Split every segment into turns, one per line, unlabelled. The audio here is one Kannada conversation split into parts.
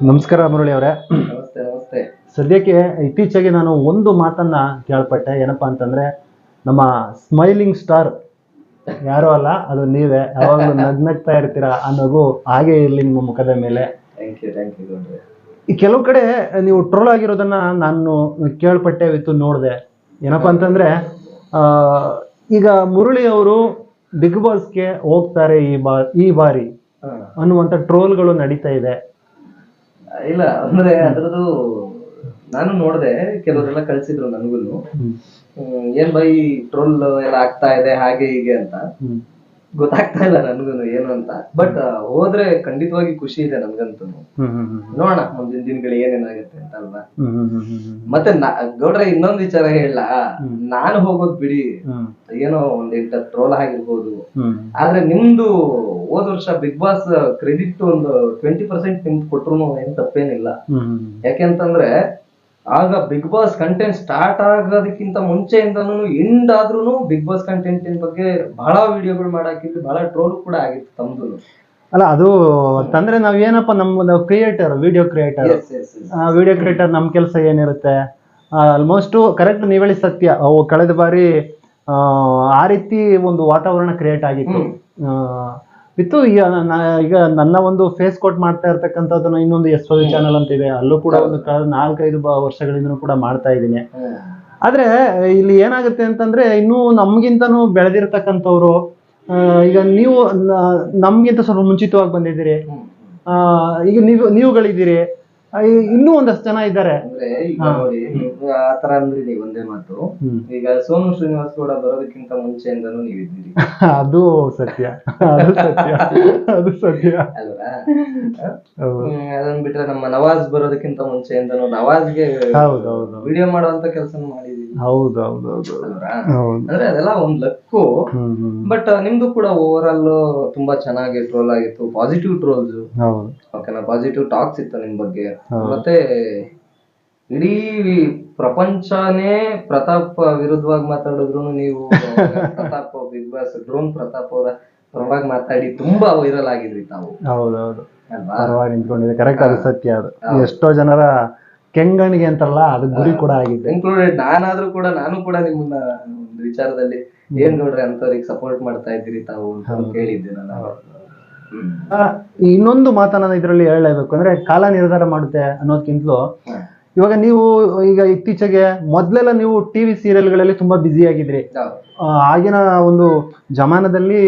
ನಮಸ್ಕಾರ ಮುರಳಿ ಅವರೇ.
ನಮಸ್ತೆ ನಮಸ್ತೆ.
ಸದ್ಯಕ್ಕೆ ಇತ್ತೀಚೆಗೆ ನಾನು ಒಂದು ಮಾತನ್ನ ಕೇಳ್ಪಟ್ಟೆ. ಏನಪ್ಪಾ ಅಂತಂದ್ರೆ ನಮ್ಮ ಸ್ಮೈಲಿಂಗ್ ಸ್ಟಾರ್ ಯಾರು ಅಲ್ಲ ಅದು ನೀವೇ. ಯಾವಾಗಲೂ ನಗ್ನಗ್ತಾ ಇರ್ತೀರಾ ಆ ನಗು ಹಾಗೆ ಇರ್ಲಿ ನಿಮ್ಮ ಮುಖದ ಮೇಲೆ. ಈ ಕೆಲವು ಕಡೆ ನೀವು ಟ್ರೋಲ್ ಆಗಿರೋದನ್ನ ನಾನು ಕೇಳ್ಪಟ್ಟೆ ವಿತ್ತು ನೋಡಿದೆ. ಏನಪ್ಪಾ ಅಂತಂದ್ರೆ ಆ, ಈಗ ಮುರಳಿ ಅವರು ಬಿಗ್ ಬಾಸ್ಗೆ ಹೋಗ್ತಾರೆ ಈ ಬಾ ಈ ಬಾರಿ. ಅನ್ನುವಂಥ ಟ್ರೋಲ್ಗಳು ನಡೀತಾ ಇದೆ.
ಇಲ್ಲ ಅಂದ್ರೆ ಅದ್ರದ್ದು ನಾನು ನೋಡ್ದೆ ಕೆಲವರೆಲ್ಲ ಕಳ್ಸಿದ್ರು ನನ್ಗುನು. ಏನ್ ಬೈ ಟ್ರೋಲ್ ಎಲ್ಲ ಆಗ್ತಾ ಇದೆ ಹಾಗೆ ಹೀಗೆ ಅಂತ. ಗೊತ್ತಾಗ್ತಾ ಇಲ್ಲ ನನ್ಗೂನು ಏನು ಅಂತ. ಬಟ್ ಹೋದ್ರೆ ಖಂಡಿತವಾಗಿ ಖುಷಿ ಇದೆ ನನ್ಗಂತೂ. ನೋಡೋಣ ಮುಂದಿನ ದಿನಗಳು ಏನೇನಾಗುತ್ತೆ ಅಂತ ಅಲ್ವಾ? ಮತ್ತೆ ಗೌಡ್ರೆ ಇನ್ನೊಂದ್ ವಿಚಾರ ಹೇಳ. ನಾನು ಹೋಗೋದ್ ಬಿಡಿ. ಏನೋ ಒಂದ್ ಎಂಟ ಟ್ರೋಲ್ ಆಗಿರ್ಬೋದು. ಆದ್ರೆ ನಿಮ್ದು ಹೋದ್ ವರ್ಷ ಬಿಗ್ ಬಾಸ್ ಕ್ರೆಡಿಟ್ ಒಂದು ಟ್ವೆಂಟಿ ಪರ್ಸೆಂಟ್ ನಿಮ್ದು ಕೊಟ್ರು ಏನ್ ತಪ್ಪೇನಿಲ್ಲ. ಯಾಕೆಂತಂದ್ರೆ ಆಗ ಬಿಗ್ ಬಾಸ್ ಕಂಟೆಂಟ್ ಸ್ಟಾರ್ಟ್ ಆಗೋದಕ್ಕಿಂತ ಮುಂಚೆಯಿಂದನೂ ಎಂಡ್ ಆದ್ರೂ ಬಿಗ್ ಬಾಸ್ ಕಂಟೆಂಟ್ ಬಗ್ಗೆ ಬಹಳ ವಿಡಿಯೋಗಳು ಮಾಡಾಕಿದ್ರು ಬಹಳ ಟ್ರೋಲ್ ಕೂಡ ಆಗಿತ್ತು ತಮ್ದು
ಅಲ್ಲ ಅದು ತಂದ್ರೆ ನಾವ್ ಏನಪ್ಪ ನಮ್ಮ creator video creator video creator ನಮ್ಮ ಕೆಲಸ ಏನಿರುತ್ತೆ? ಆಲ್ಮೋಸ್ಟ್ ಕರೆಕ್ಟ್ ನೀವು ಹೇಳಿ ಸತ್ಯ. ಅವು ಕಳೆದ ಬಾರಿ ಆ, ಆ ರೀತಿ ಒಂದು ವಾತಾವರಣ ಕ್ರಿಯೇಟ್ ಆಗಿತ್ತು. ಇತ್ತು ಈಗ ಈಗ ನನ್ನ ಒಂದು ಫೇಸ್ ಕೋಟ್ ಮಾಡ್ತಾ ಇರ್ತಕ್ಕಂಥದ್ದು ಇನ್ನೊಂದು ಎಸ್ ಒ ಚಾನಲ್ ಅಂತ ಇದೆ. ಅಲ್ಲೂ ಕೂಡ ಒಂದು ನಾಲ್ಕೈದು ವರ್ಷಗಳಿಂದ ಕೂಡ ಮಾಡ್ತಾ ಇದ್ದೀನಿ. ಆದ್ರೆ ಇಲ್ಲಿ ಏನಾಗುತ್ತೆ ಅಂತಂದ್ರೆ ಇನ್ನೂ ನಮ್ಗಿಂತನೂ ಬೆಳೆದಿರ್ತಕ್ಕಂಥವ್ರು ಈಗ ನೀವು ನಮ್ಗಿಂತ ಸ್ವಲ್ಪ ಮುಂಚಿತವಾಗಿ ಬಂದಿದ್ದೀರಿ. ಆ, ಈಗ ನೀವು ನೀವುಗಳಿದ್ದೀರಿ. ಇನ್ನೂ ಒಂದಷ್ಟು ಜನ ಇದ್ದಾರೆ.
ಅಂದ್ರೆ ಈಗ ನೋಡಿ ನೀವು ಆತರ ಅಂದ್ರೆ ನೀವು ಒಂದೇ ಮಾತು.
ಹ್ಮ್.
ಈಗ ಸೋನು ಶ್ರೀನಿವಾಸ್ ಕೂಡ ಬರೋದಕ್ಕಿಂತ ಮುಂಚೆಯಿಂದನೂ ನೀವಿದ್ದೀರಿ
ಅದು ಸತ್ಯ. ಅದು ಸತ್ಯ. ಅದು ಸತ್ಯ.
ಅಲ್ವಾ?
ಹೌದು.
ಹ್ಮ್, ಬಿಟ್ರೆ ನಮ್ಮ ನವಾಜ್ ಬರೋದಕ್ಕಿಂತ ಮುಂಚೆಯಿಂದನೂ ನವಾಜ್ಗೆ
ಹೌದು ಹೌದು
ವಿಡಿಯೋ ಮಾಡುವಂತ ಕೆಲಸ ಮಾಡಿದೀವಿ
ಹೌದು ಹೌದು ಹೌದು ಹೌದು.
ಅಂದ್ರೆ ಅದೆಲ್ಲ ಒಂದ್ ಲಕ್ಕು.
ಹ್ಮ್ ಹ್ಮ್
ಬಟ್ ನಿಮ್ದು ಕೂಡ ಓವರ್ ಆಲ್ ತುಂಬಾ ಚೆನ್ನಾಗಿ ಟ್ರೋಲ್ ಆಗಿತ್ತು. ಪಾಸಿಟಿವ್ ಟ್ರೋಲ್ಸ್
ಹೌದು.
ಓಕೆನಾ ಪಾಸಿಟಿವ್ ಟಾಕ್ಸ್ ಇತ್ತು ನಿಮ್ ಬಗ್ಗೆ.
ಹೌದು.
ಮತ್ತೆ ಇಡೀ ಪ್ರಪಂಚನೇ ಪ್ರತಾಪ್ ವಿರುದ್ಧವಾಗಿ ಮಾತಾಡಿದ್ರು. ನೀವು Pratap Big Boss drone Pratap ಅವರ ಪರವಾಗಿ ಮಾತಾಡಿ ತುಂಬಾ ವೈರಲ್ ಆಗಿದ್ರಿ ತಾವು.
ಹೌದು ಹೌದು.
ಅಲ್ವಾ?
ಪರವಾಗಿ ನಿಂತ್ಕೊಂಡಿದೆ ಕರೆಕ್ಟ್ ಅದು ಸತ್ಯ ಅದು. ಎಷ್ಟೋ ಜನರ ಕೆಂಗಣಿಗೆ ಅಂತಾರಲ್ಲ ಅದು ಗುರಿ ಕೂಡ ಆಗಿದೆ.
ಇನ್ಕ್ಲೂಡೆಡ್ ನಾನಾದ್ರೂ ಕೂಡ ನಾನು ಕೂಡ ನಿಮ್ಮನ್ನ ಒಂದು ವಿಚಾರದಲ್ಲಿ ಏನ್ ನೋಡ್ರಿ ಅಂತವ್ರಿಗೆ ಸಪೋರ್ಟ್ ಮಾಡ್ತಾ ಇದ್ದೀರಿ ತಾವು ಅಂತ ಕೇಳಿದ್ದೆ ನಾನು.
ಆ, ಇನ್ನೊಂದು ಮಾತನ್ನ ಇದರಲ್ಲಿ ಹೇಳಲೇಬೇಕು ಅಂದ್ರೆ ಕಾಲ ನಿರ್ಧಾರ ಮಾಡುತ್ತೆ
ಅನ್ನೋದ್ಕಿಂತಲೂ.
ಇವಾಗ ನೀವು ಈಗ ಇತ್ತೀಚೆಗೆ ಮೊದ್ಲೆಲ್ಲ ನೀವು ಟಿವಿ ಸೀರಿಯಲ್ಗಳಲ್ಲಿ ತುಂಬಾ ಬ್ಯುಸಿ ಆಗಿದ್ರಿ.
ಹೌದು.
ಆ, ಆಗಿನ ಒಂದು ಜಮಾನದಲ್ಲಿ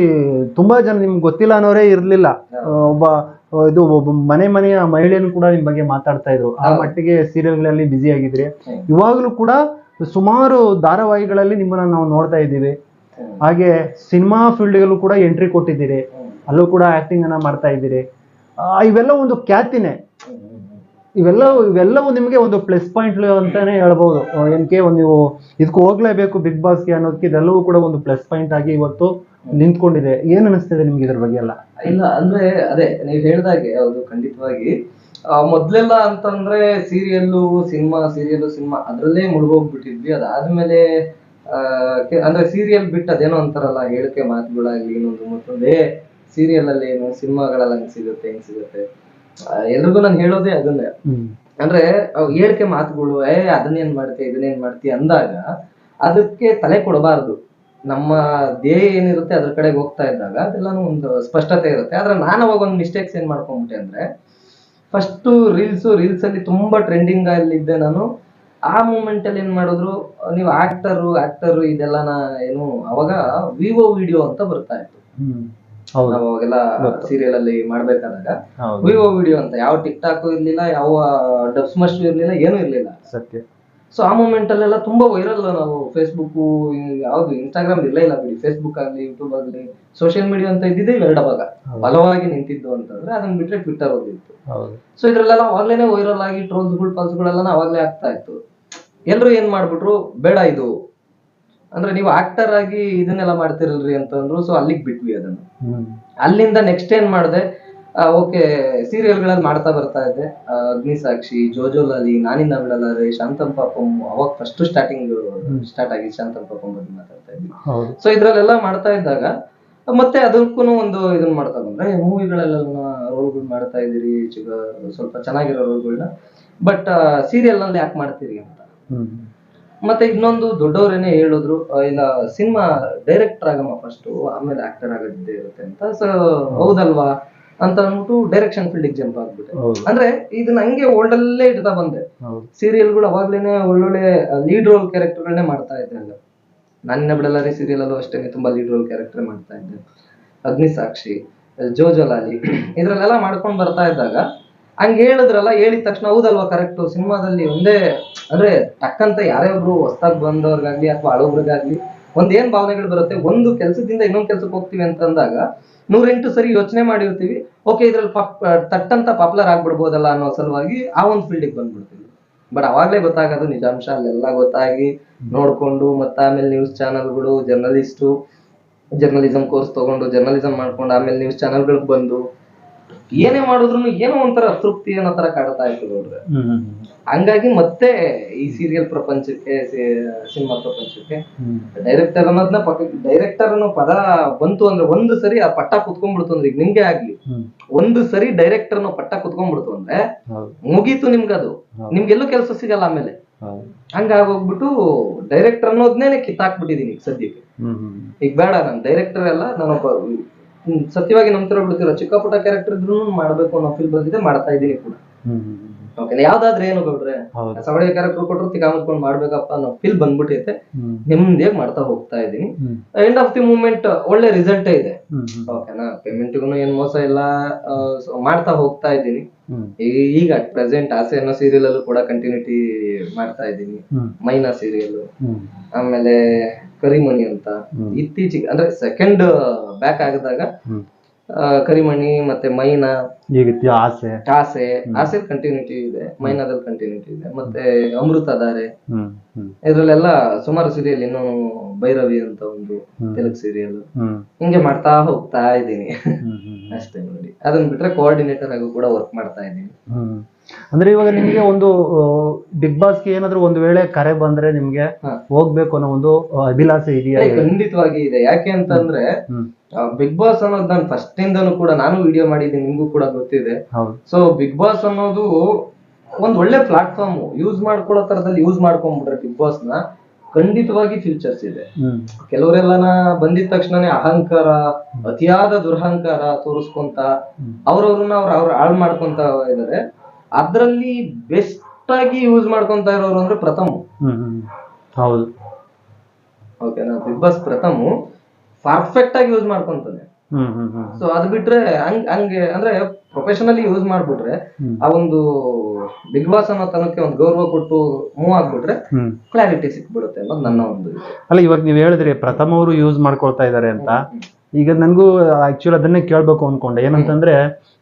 ತುಂಬಾ ಜನ ನಿಮ್ಗೆ ಗೊತ್ತಿಲ್ಲ ಅನ್ನೋರೇ ಇರ್ಲಿಲ್ಲ. ಒಬ್ಬ ಇದು ಒಬ್ಬ ಮನೆ ಮನೆಯ ಮಹಿಳೆಯನ್ನು ಕೂಡ ನಿಮ್ ಬಗ್ಗೆ ಮಾತಾಡ್ತಾ ಇದ್ರು. ಆ ಮಟ್ಟಿಗೆ ಸೀರಿಯಲ್ಗಳಲ್ಲಿ ಬ್ಯುಸಿ ಆಗಿದ್ರಿ. ಇವಾಗಲೂ ಕೂಡ ಸುಮಾರು ಧಾರಾವಾಹಿಗಳಲ್ಲಿ ನಿಮ್ಮನ್ನ ನಾವು ನೋಡ್ತಾ ಇದ್ದೀವಿ. ಹಾಗೆ ಸಿನಿಮಾ ಫೀಲ್ಡ್ಗಳಲ್ಲೂ ಕೂಡ ಎಂಟ್ರಿ ಕೊಟ್ಟಿದ್ದೀರಿ. ಅಲ್ಲೂ ಕೂಡ ಆಕ್ಟಿಂಗ್ ಅನ್ನ ಮಾಡ್ತಾ ಇದ್ದೀರಿ. ಇವೆಲ್ಲ ಒಂದು ಖ್ಯಾತಿನೇ.
ಹ್ಮ್.
ಇವೆಲ್ಲವೂ ನಿಮಗೆ ಒಂದು ಪ್ಲಸ್ ಪಾಯಿಂಟ್ ಅಂತಾನೆ ಹೇಳ್ಬೋದು. ಏನಕ್ಕೆ ಒಂದು ನೀವು ಇದಕ್ಕೆ ಹೋಗ್ಲೇಬೇಕು ಬಿಗ್ ಬಾಸ್ಗೆ ಅನ್ನೋದಕ್ಕೆ ಇದೆಲ್ಲವೂ ಕೂಡ ಒಂದು ಪ್ಲಸ್ ಪಾಯಿಂಟ್ ಆಗಿ ಇವತ್ತು ನಿಂತ್ಕೊಂಡಿದೆ. ಏನ್ ಅನಿಸ್ತಿದೆ ನಿಮ್ಗೆ ಇದ್ರ ಬಗ್ಗೆ ಎಲ್ಲ?
ಇಲ್ಲ, ಅಂದ್ರೆ ಅದೇ, ನೀವು ಹೇಳ್ದಾಗೆ ಹೌದು, ಖಂಡಿತವಾಗಿ. ಮೊದ್ಲೆಲ್ಲ ಅಂತಂದ್ರೆ ಸೀರಿಯಲ್ಲು ಸಿನಿಮಾ ಸೀರಿಯಲ್ ಸಿನಿಮಾ ಅದ್ರಲ್ಲೇ ಮುಳುಗೋಗ್ಬಿಟ್ಟಿದ್ವಿ. ಅದಾದ್ಮೇಲೆ ಅಂದ್ರೆ ಸೀರಿಯಲ್ ಬಿಟ್ಟು ಅದೇನೋ ಅಂತಾರಲ್ಲ, ಹೇಳಿಕೆ ಮಾತುಗಳಾಗ್ಲಿ, ಇನ್ನೊಂದು ಮತ್ತೊಂದೇ ಸೀರಿಯಲ್ ಅಲ್ಲಿ ಏನು ಸಿನಿಮಾಗಳಲ್ಲಿ ಹಂಗ್ ಸಿಗುತ್ತೆ, ಹೆಂಗ್ ಸಿಗುತ್ತೆ. ಎಲ್ರಿಗೂ ನಾನು ಹೇಳೋದೇ ಅದನ್ನೇ. ಅಂದ್ರೆ ಹೇಳಿಕೆ ಮಾತುಗಳು ಏ ಅದನ್ನೇನ್ ಮಾಡ್ತೀಯ ಇದನ್ನೇನ್ ಮಾಡ್ತೀಯ ಅಂದಾಗ ಅದಕ್ಕೆ ತಲೆ ಕೊಡಬಾರದು. ನಮ್ಮ ಧ್ಯೇಯ ಏನಿರುತ್ತೆ ಅದ್ರ ಕಡೆಗೆ ಹೋಗ್ತಾ ಇದ್ದಾಗ ಅದೆಲ್ಲಾನು ಒಂದು ಸ್ಪಷ್ಟತೆ ಇರುತ್ತೆ. ಆದ್ರೆ ನಾನು ಅವಾಗ ಒಂದು ಮಿಸ್ಟೇಕ್ಸ್ ಏನ್ ಮಾಡ್ಕೊಂಡ್ಬಿಟ್ಟೆ ಅಂದ್ರೆ ಫಸ್ಟ್ ರೀಲ್ಸ್ ರೀಲ್ಸ್ ಅಲ್ಲಿ ತುಂಬಾ ಟ್ರೆಂಡಿಂಗ್ ಅಲ್ಲಿದ್ದೆ ನಾನು. ಆ ಮೂಮೆಂಟ್ ಅಲ್ಲಿ ಏನ್ ಮಾಡಿದ್ರು ನೀವು ಆಕ್ಟರ್ ಆಕ್ಟರ್ ಇದೆಲ್ಲ ಏನು ಅವಾಗ ವಿವೋ ವಿಡಿಯೋ ಅಂತ ಬರ್ತಾ ಇತ್ತು. ನಾವು ಅವಾಗೆಲ್ಲ ಸೀರಿಯಲ್ ಅಲ್ಲಿ ಮಾಡ್ಬೇಕಾದಾಗ ವಿವೋ ವಿಡಿಯೋ ಅಂತ ಯಾವ ಟಿಕ್ ಟಾಕ್ ಇರ್ಲಿಲ್ಲ ಯಾವ ಡಬ್ಸ್ ಮಸ್ಟ್ ಇರ್ಲಿಲ್ಲ ಏನು ಇರ್ಲಿಲ್ಲ.
ಸತ್ಯ.
ಸೊ ಆ ಮೂಮೆಂಟ್ ಅಲ್ಲೆಲ್ಲ ತುಂಬಾ ವೈರಲ್ ನಾವು ಫೇಸ್ಬುಕ್ ಯಾವ್ದು ಇನ್ಸ್ಟಾಗ್ರಾಮ್ ಇಲ್ಲ ಇಲ್ಲ ಬಿಡಿ. ಫೇಸ್ಬುಕ್ ಆಗ್ಲಿ ಯೂಟ್ಯೂಬ್ ಆಗ್ಲಿ ಸೋಷಿಯಲ್ ಮೀಡಿಯಾ ಅಂತ ಇದ್ದಿದ್ದೆ ಎರಡ ಭಾಗ ಬಲವಾಗಿ ನಿಂತಿದ್ದು ಅಂತಂದ್ರೆ ಅದನ್ನ ಬಿಟ್ರೆ ಟ್ವಿಟರ್ ಹೋಗಿತ್ತು. ಸೊ ಇದ್ರಲ್ಲೆಲ್ಲ ಅವಾಗ್ಲೇನೆ ವೈರಲ್ ಆಗಿ ಟ್ರೋಲ್ಸ್ಗಳು ಪಲ್ಸ್ಗಳೆಲ್ಲ ಅವಾಗ್ಲೇ ಆಗ್ತಾ ಇತ್ತು. ಎಲ್ರು ಏನ್ ಮಾಡ್ಬಿಟ್ರು ಬೇಡ ಇದು. ಅಂದ್ರೆ ನೀವು ಆಕ್ಟರ್ ಆಗಿ ಇದನ್ನೆಲ್ಲ ಮಾಡ್ತಿರಲ್ರಿ ಅಂತಂದ್ರು ಸೊ ಅಲ್ಲಿಗೆ ಬಿಟ್ವಿ ಅದನ್ನ. ಅಲ್ಲಿಂದ ನೆಕ್ಸ್ಟ್ ಏನ್ ಮಾಡಿದೆ ಓಕೆ ಸೀರಿಯಲ್ಗಳಲ್ಲಿ ಮಾಡ್ತಾ ಬರ್ತಾ ಇದ್ದೆ. ಅಗ್ನಿಸಾಕ್ಷಿ ಜೋಜೋಲಲ್ಲಿ ನಾನಿಂದ ಬಿಡಲಾರೆ ಶಾಂತಂ ಪಾಪಂ ಅವಾಗ ಫಸ್ಟ್ ಸ್ಟಾರ್ಟಿಂಗ್ ಸ್ಟಾರ್ಟ್ ಆಗಿ ಶಾಂತಂ ಪಾಪಂ ಬಗ್ಗೆ ಮಾತಾಡ್ತಾ ಇದ್ವಿ. ಸೊ ಇದ್ರಲ್ಲೆಲ್ಲ ಮಾಡ್ತಾ ಇದ್ದಾಗ ಮತ್ತೆ ಅದಕ್ಕೂ ಒಂದು ಇದನ್ನ ಮಾಡ್ತಾ ಬಂದ್ರೆ ಮೂವಿಗಳಲ್ಲೆಲ್ಲ ರೋಲ್ಗಳು ಮಾಡ್ತಾ ಇದೀರಿ ಸ್ವಲ್ಪ ಚೆನ್ನಾಗಿರೋ ರೋಲ್ಗಳನ್ನ ಬಟ್ ಸೀರಿಯಲ್ನಲ್ಲಿ ಯಾಕೆ ಮಾಡ್ತೀರಿ ಅಂತ. ಮತ್ತೆ ಇನ್ನೊಂದು ದೊಡ್ಡವರೇನೆ ಹೇಳಿದ್ರು ಇಲ್ಲ ಸಿನಿಮಾ ಡೈರೆಕ್ಟರ್ ಆಗಮ್ಮ ಫಸ್ಟ್ ಆಮೇಲೆ ಆಕ್ಟರ್ ಆಗದ್ದೇ ಇರುತ್ತೆ ಅಂತ. ಸೊ ಹೌದಲ್ವಾ? ಅಂತ ಅಂದ್ಬಿಟ್ಟು ಡೈರೆಕ್ಷನ್ ಫೀಲ್ಡಿಗೆ ಜಂಪ್ ಆಗ್ಬಿಟ್ಟೆ. ಅಂದ್ರೆ ಇದನ್ನ ಹಂಗೆ ಓಲ್ಡ್ ಅಲ್ಲೇ ಇಡ್ತಾ ಬಂದೆ. ಸೀರಿಯಲ್ಗಳು ಅವಾಗ್ಲೇನೆ ಒಳ್ಳೊಳ್ಳೆ ಲೀಡ್ ರೋಲ್ ಕ್ಯಾರೆಕ್ಟರ್ಗಳನ್ನೇ ಮಾಡ್ತಾ ಇದ್ದೆ ಅಲ್ಲ ನನ್ನ ಬಿಡಲಾರಿ ಸೀರಿಯಲ್ ಅಲ್ಲೂ ಅಷ್ಟೇ ತುಂಬಾ ಲೀಡ್ ರೋಲ್ ಕ್ಯಾರೆಕ್ಟರ್ ಮಾಡ್ತಾ ಇದ್ದೆ. ಅಗ್ನಿ ಸಾಕ್ಷಿ ಜೋಜೋಲಾಲಿ ಇದ್ರಲ್ಲೆಲ್ಲ ಮಾಡ್ಕೊಂಡ್ ಬರ್ತಾ ಇದ್ದಾಗ ಹಂಗ ಹೇಳಿದ್ರಲ್ಲ, ಹೇಳಿದ ತಕ್ಷಣ ಹೌದಲ್ವಾ ಕರೆಕ್ಟ್ ಸಿನಿಮಾದಲ್ಲಿ ಒಂದೇ, ಅಂದ್ರೆ ಟಕ್ಕಂತ ಯಾರೇ ಒಬ್ರು ಹೊಸ್ದಾಗ್ ಬಂದವ್ರಿಗಾಗ್ಲಿ ಅಥವಾ ಹಳೊಬ್ರಿಗಾಗ್ಲಿ ಒಂದ್ ಏನ್ ಭಾವನೆಗಳು ಬರುತ್ತೆ? ಒಂದು ಕೆಲ್ಸದಿಂದ ಇನ್ನೊಂದ್ ಕೆಲ್ಸಕ್ಕೆ ಹೋಗ್ತೀವಿ ಅಂತಂದಾಗ ನೂರೆಂಟು ಸರಿ ಯೋಚನೆ ಮಾಡಿರ್ತೀವಿ. ಓಕೆ, ಇದ್ರಲ್ಲಿ ತಟ್ಟಂತ ಪಾಪ್ಯುಲರ್ ಆಗ್ಬಿಡ್ಬೋದಲ್ಲ ಅನ್ನೋ ಸಲುವಾಗಿ ಆ ಒಂದು ಫೀಲ್ಡಿಗೆ ಬಂದ್ಬಿಡ್ತೀವಿ. ಬಟ್ ಅವಾಗ್ಲೇ ಗೊತ್ತಾಗೋದು, ನಿಜಾಂಶ ಅಲ್ಲೆಲ್ಲ ಗೊತ್ತಾಗಿ ನೋಡ್ಕೊಂಡು ಮತ್ತೆ ಆಮೇಲೆ ನ್ಯೂಸ್ ಚಾನೆಲ್ಗಳು ಜರ್ನಲಿಸ್ಟು ಜರ್ನಲಿಸಂ ಕೋರ್ಸ್ ತಗೊಂಡು ಜರ್ನಲಿಸಂ ಮಾಡ್ಕೊಂಡು ಆಮೇಲೆ ನ್ಯೂಸ್ ಚಾನೆಲ್ಗಳಿಗೆ ಬಂದು ಏನೇ ಮಾಡಿದ್ರು ಏನೋ ಒಂಥರ ತೃಪ್ತಿ ಅನ್ನೋ ತರ ಕಾಡ್ತಾ ಇತ್ತು ನೋಡ್ರೆ. ಹಂಗಾಗಿ ಮತ್ತೆ ಈ ಸೀರಿಯಲ್ ಪ್ರಪಂಚಕ್ಕೆ ಸಿನಿಮಾ ಪ್ರಪಂಚಕ್ಕೆ ಡೈರೆಕ್ಟರ್ ಅನ್ನೋದನ್ನ ಪಕ್ಕ ಡೈರೆಕ್ಟರ್ ಅನ್ನೋ ಪದ ಬಂತು ಅಂದ್ರೆ ಒಂದು ಸರಿ ಆ ಪಟ್ಟ ಕುತ್ಕೊಂಡ್ಬಿಡ್ತು ಅಂದ್ರೆ ಈಗ ನಿಮ್ಗೆ ಆಗ್ಲಿ. ಒಂದು ಸರಿ ಡೈರೆಕ್ಟರ್ ಅನ್ನೋ ಪಟ್ಟ ಕುತ್ಕೊಂಡ್ಬಿಡ್ತು ಅಂದ್ರೆ ಮುಗೀತು ನಿಮ್ಗದು.
ಅದು
ನಿಮ್ಗೆಲ್ಲೂ ಕೆಲಸ ಸಿಗಲ್ಲ ಆಮೇಲೆ. ಹಂಗಾಗೋಗ್ಬಿಟ್ಟು ಡೈರೆಕ್ಟರ್ ಅನ್ನೋದ್ನೇನೆ ಕಿತ್ತಾಕ್ಬಿಟ್ಟಿದೀನಿ ಈಗ ಸದ್ಯಕ್ಕೆ. ಈಗ ಬೇಡ ನಾನು ಡೈರೆಕ್ಟರ್ ಎಲ್ಲ ನಾನೊಬ್ಬ ಸತ್ಯವಾಗಿ ನಂಬ್ತಿರೋ ಬಿಡ್ತಿರೋ ಚಿಕ್ಕ ಪುಟ್ಟ ಕ್ಯಾರೆಕ್ಟರ್ ಇದ್ರು ಮಾಡ್ಬೇಕು ಅನ್ನೋ ಫೀಲ್ ಬಂದಿದೆ ಮಾಡ್ತಾ ಇದ್ದೀನಿ ಕೂಡ. ಓಕೆ ಯಾವ್ದಾದ್ರೆ ಏನು ಗೌಡ್ರೆ
ಹೌದು.
ಸವಳಿ ಕ್ಯಾರೆಕ್ಟರ್ ಕೊಟ್ಟರು ತಿಗಾಮತ್ಕೊಂಡು ಮಾಡ್ಬೇಕಪ್ಪ ಅನ್ನೋ ಫೀಲ್ ಬಂದ್ಬಿಟ್ಟೈತೆ.
ಹ್ಮ್.
ನೆಮ್ಮದಿಯಾಗಿ ಮಾಡ್ತಾ ಹೋಗ್ತಾ
ಇದೀನಿ.
ಎಂಡ್ ಆಫ್ ದಿ ಮೂಮೆಂಟ್ ಒಳ್ಳೆ ರಿಸಲ್ಟ್ ಇದೆ. ಓಕೆನಾ ಪೇಮೆಂಟ್ಗೂ ಏನ್ ಮೋಸ ಇಲ್ಲ ಮಾಡ್ತಾ ಹೋಗ್ತಾ ಇದ್ದೀನಿ ಈಗ ಅಟ್ ಪ್ರೆಸೆಂಟ್ ಆಸೆ ಅನ್ನೋ ಸೀರಿಯಲ್ ಅಲ್ಲೂ ಕೂಡ ಕಂಟಿನ್ಯೂಟಿ ಮಾಡ್ತಾ ಇದ್ದೀನಿ ಮೈನಾ ಸೀರಿಯಲ್ ಆಮೇಲೆ ಕರಿಮಣಿ ಅಂತ. ಇತ್ತೀಚಿಗೆ ಅಂದ್ರೆ ಸೆಕೆಂಡ್ ಬ್ಯಾಕ್ ಆಗಿದಾಗ ಕರಿಮಣಿ ಮತ್ತೆ ಮೈನಾ.
ಈಗಿತ್ತು ಆಸೆ.
ಆಸೆ. ಆಸೆ ಕಂಟಿನ್ಯೂಟಿ ಇದೆ. ಮೈನಾದಲ್ಲಿ ಕಂಟಿನ್ಯೂಟಿ ಇದೆ. ಮತ್ತೆ ಅಮೃತ ಧಾರೆ
ಹ್ಮ್ ಹ್ಮ್.
ಇದ್ರಲ್ಲೆಲ್ಲ ಸುಮಾರು ಸೀರಿಯಲ್ ಇನ್ನು ಭೈರವಿ ಅಂತ ಒಂದು. ತೆಲುಗು ಸೀರಿಯಲ್ ಹಿಂಗೆ ಮಾಡ್ತಾ ಹೋಗ್ತಾ ಇದ್ದೀನಿ. ಅಷ್ಟೇ ನೋಡಿ. ಅದನ್ನ ಬಿಟ್ರೆ ಕೋಆರ್ಡಿನೇಟರ್ ಆಗಿ ಕೂಡ ವರ್ಕ್ ಮಾಡ್ತಾ ಇದ್ದೀನಿ.
ಅಂದ್ರೆ ಇವಾಗ ನಿಮ್ಗೆ ಒಂದು ಬಿಗ್ ಬಾಸ್ಗೆ ಏನಾದ್ರು ಒಂದು ವೇಳೆ ಕರೆ ಬಂದ್ರೆ ನಿಮ್ಗೆ
ಹಾ.
ಹೋಗ್ಬೇಕು ಅನ್ನೋ ಒಂದು ಅಭಿಲಾಸೆ ಅಭಿಲಾಷೆ ಇದೆಯಾ
ಏ, ಖಂಡಿತವಾಗಿ ಇದೆ. ಯಾಕೆ ಅಂತಂದ್ರೆ
ಹ್ಮ್
ಬಿಗ್ ಬಾಸ್ ಅನ್ನೋದು ನಾನು ಫಸ್ಟ್ ಇಂದನೂ ಕೂಡ ನಾನು ವಿಡಿಯೋ ಮಾಡಿದ್ದೀನಿ ನಿಮ್ಗೂ ಕೂಡ ಗೊತ್ತಿದೆ.
ಹೌದು.
ಸೊ ಬಿಗ್ ಬಾಸ್ ಅನ್ನೋದು ಒಂದ್ ಒಳ್ಳೆ ಪ್ಲಾಟ್ಫಾರ್ಮ್ ಯೂಸ್ ಮಾಡ್ಕೊಳ್ಳೋ ತರದಲ್ಲಿ ಯೂಸ್ ಮಾಡ್ಕೊಂಡ್ಬಿಟ್ರೆ ಬಿಗ್ ಬಾಸ್ನ ಖಂಡಿತವಾಗಿ ಫ್ಯೂಚರ್ಸ್ ಇದೆ.
ಹ್ಮ್.
ಕೆಲವರೆಲ್ಲನ ಬಂದಿದ ತಕ್ಷಣನೇ ಅಹಂಕಾರ ಅತಿಯಾದ ದುರಹಂಕಾರ ತೋರಿಸ್ಕೊಂತ. ಅವ್ರವ್ರನ್ನ ಅವ್ರ ಅವ್ರ ಹಾಳು ಮಾಡ್ಕೊಂತ ಇದಾರೆ. ಅದ್ರಲ್ಲಿ ಬೆಸ್ಟ್ ಆಗಿ ಯೂಸ್ ಮಾಡ್ಕೊಂತ ಇರೋರು ಅಂದ್ರೆ ಪ್ರಥಮ್.
ಹೌದು.
ಓಕೆನಾ ಬಿಗ್ ಬಾಸ್ ಪ್ರಥಮ್. ಪರ್ಫೆಕ್ಟ್ ಆಗಿ ಯೂಸ್ ಮಾಡ್ಕೊಂತಾನೆ. ಸೊ ಅದ್ ಬಿಟ್ರೆ ಹಂಗ್ ಹಂಗೆ ಅಂದ್ರೆ ಪ್ರೊಫೆಷನಲಿ ಯೂಸ್ ಮಾಡ್ಬಿಟ್ರೆ ಆ ಒಂದು ಬಿಗ್ ಬಾಸ್ ಅನ್ನೋ ತನಕ್ಕೆ ಒಂದು ಗೌರವ ಕೊಟ್ಟು ಮೂವ್ ಆಗ್ಬಿಟ್ರೆ ಕ್ಲಾರಿಟಿ ಸಿಕ್ಬಿಡುತ್ತೆ ಅನ್ನೋದು ನನ್ನ ಒಂದು
ಅಲ್ಲ ಇವಾಗ ನೀವ್ ಹೇಳಿದ್ರೆ ಪ್ರಥಮ ಅವರು ಯೂಸ್ ಮಾಡ್ಕೊಳ್ತಾ ಇದಾರೆ ಅಂತ. ಈಗ ನನಗೂ ಆಕ್ಚುಲಿ ಅದನ್ನೇ ಕೇಳ್ಬೇಕು ಅನ್ಕೊಂಡೆ. ಏನಂತಂದ್ರೆ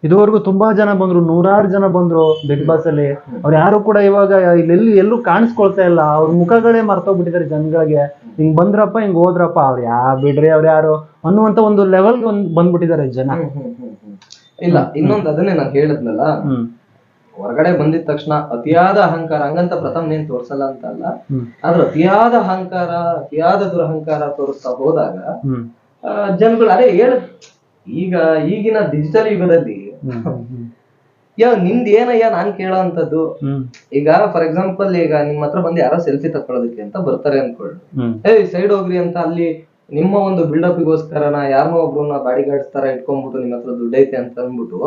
ಇದುವರೆಗೂ ತುಂಬಾ ಜನ ಬಂದ್ರು ನೂರಾರು ಜನ ಬಂದ್ರು ಬಿಗ್ ಬಾಸ್ ಅಲ್ಲಿ. ಅವ್ರು ಯಾರು ಕೂಡ ಇವಾಗ ಇಲ್ಲೆಲ್ಲಿ ಎಲ್ಲೂ ಕಾಣಿಸ್ಕೊಳ್ತಾ ಇಲ್ಲ. ಅವ್ರ ಮುಖಗಳೇ ಮರ್ತೋಗ್ಬಿಟ್ಟಿದ್ದಾರೆ ಜನಗಳಿಗೆ. ಹಿಂಗ್ ಬಂದ್ರಪ್ಪ ಹಿಂಗ್ ಹೋದ್ರಪ್ಪ ಅವ್ರು ಯಾ ಬಿಡ್ರಿ ಅವ್ರು ಯಾರು ಅನ್ನುವಂತ ಒಂದು ಲೆವೆಲ್ ಒಂದ್ ಬಂದ್ಬಿಟ್ಟಿದ್ದಾರೆ ಜನ.
ಇಲ್ಲ ಇನ್ನೊಂದು ಅದನ್ನೇ ನಾನು ಹೇಳಿದ್ನಲ್ಲ. ಹೊರಗಡೆ ಬಂದಿದ ತಕ್ಷಣ ಅತಿಯಾದ ಅಹಂಕಾರ ಹಂಗಂತ ಪ್ರಥಮ ನೇನ್ ತೋರ್ಸಲ್ಲ ಅಂತ ಅಲ್ಲ. ಆದ್ರೆ ಅತಿಯಾದ ಅಹಂಕಾರ ಅತಿಯಾದ ದುರಹಂಕಾರ ತೋರಿಸ್ತಾ ಹೋದಾಗ ಜನಗಳು ಅದೇ ಹೇಳ ಈಗ ಈಗಿನ ಡಿಜಿಟಲ್ ಯುಗದಲ್ಲಿ ಯಾವ ನಿಮ್ದ್ ಏನಯ್ಯ ನಾನ್ ಕೇಳೋ ಅಂತದ್ದು ಈಗ ಫಾರ್ ಎಕ್ಸಾಂಪಲ್ ಈಗ ನಿಮ್ ಹತ್ರ ಬಂದು ಯಾರೋ ಸೆಲ್ಫಿ ತಕ್ಕೊಳ್ಳೋದಕ್ಕೆ ಅಂತ ಬರ್ತಾರೆ ಅನ್ಕೊಳ್ಳಿ. ಏಯ್ ಸೈಡ್ ಹೋಗ್ರಿ ಅಂತ ಅಲ್ಲಿ ನಿಮ್ಮ ಒಂದು ಬಿಲ್ಡಪ್ಗೋಸ್ಕರನ ಯಾರನ್ನೋ ಒಬ್ರನ್ನ ಬಾಡಿ ಗಾರ್ಡ್ಸ್ ತರ ಇಟ್ಕೊಂಡ್ಬಿಟ್ಟು ನಿಮ್ಮ ಹತ್ರ ದುಡ್ಡು ಐತೆ ಅಂತ ಅಂದ್ಬಿಟ್ಟು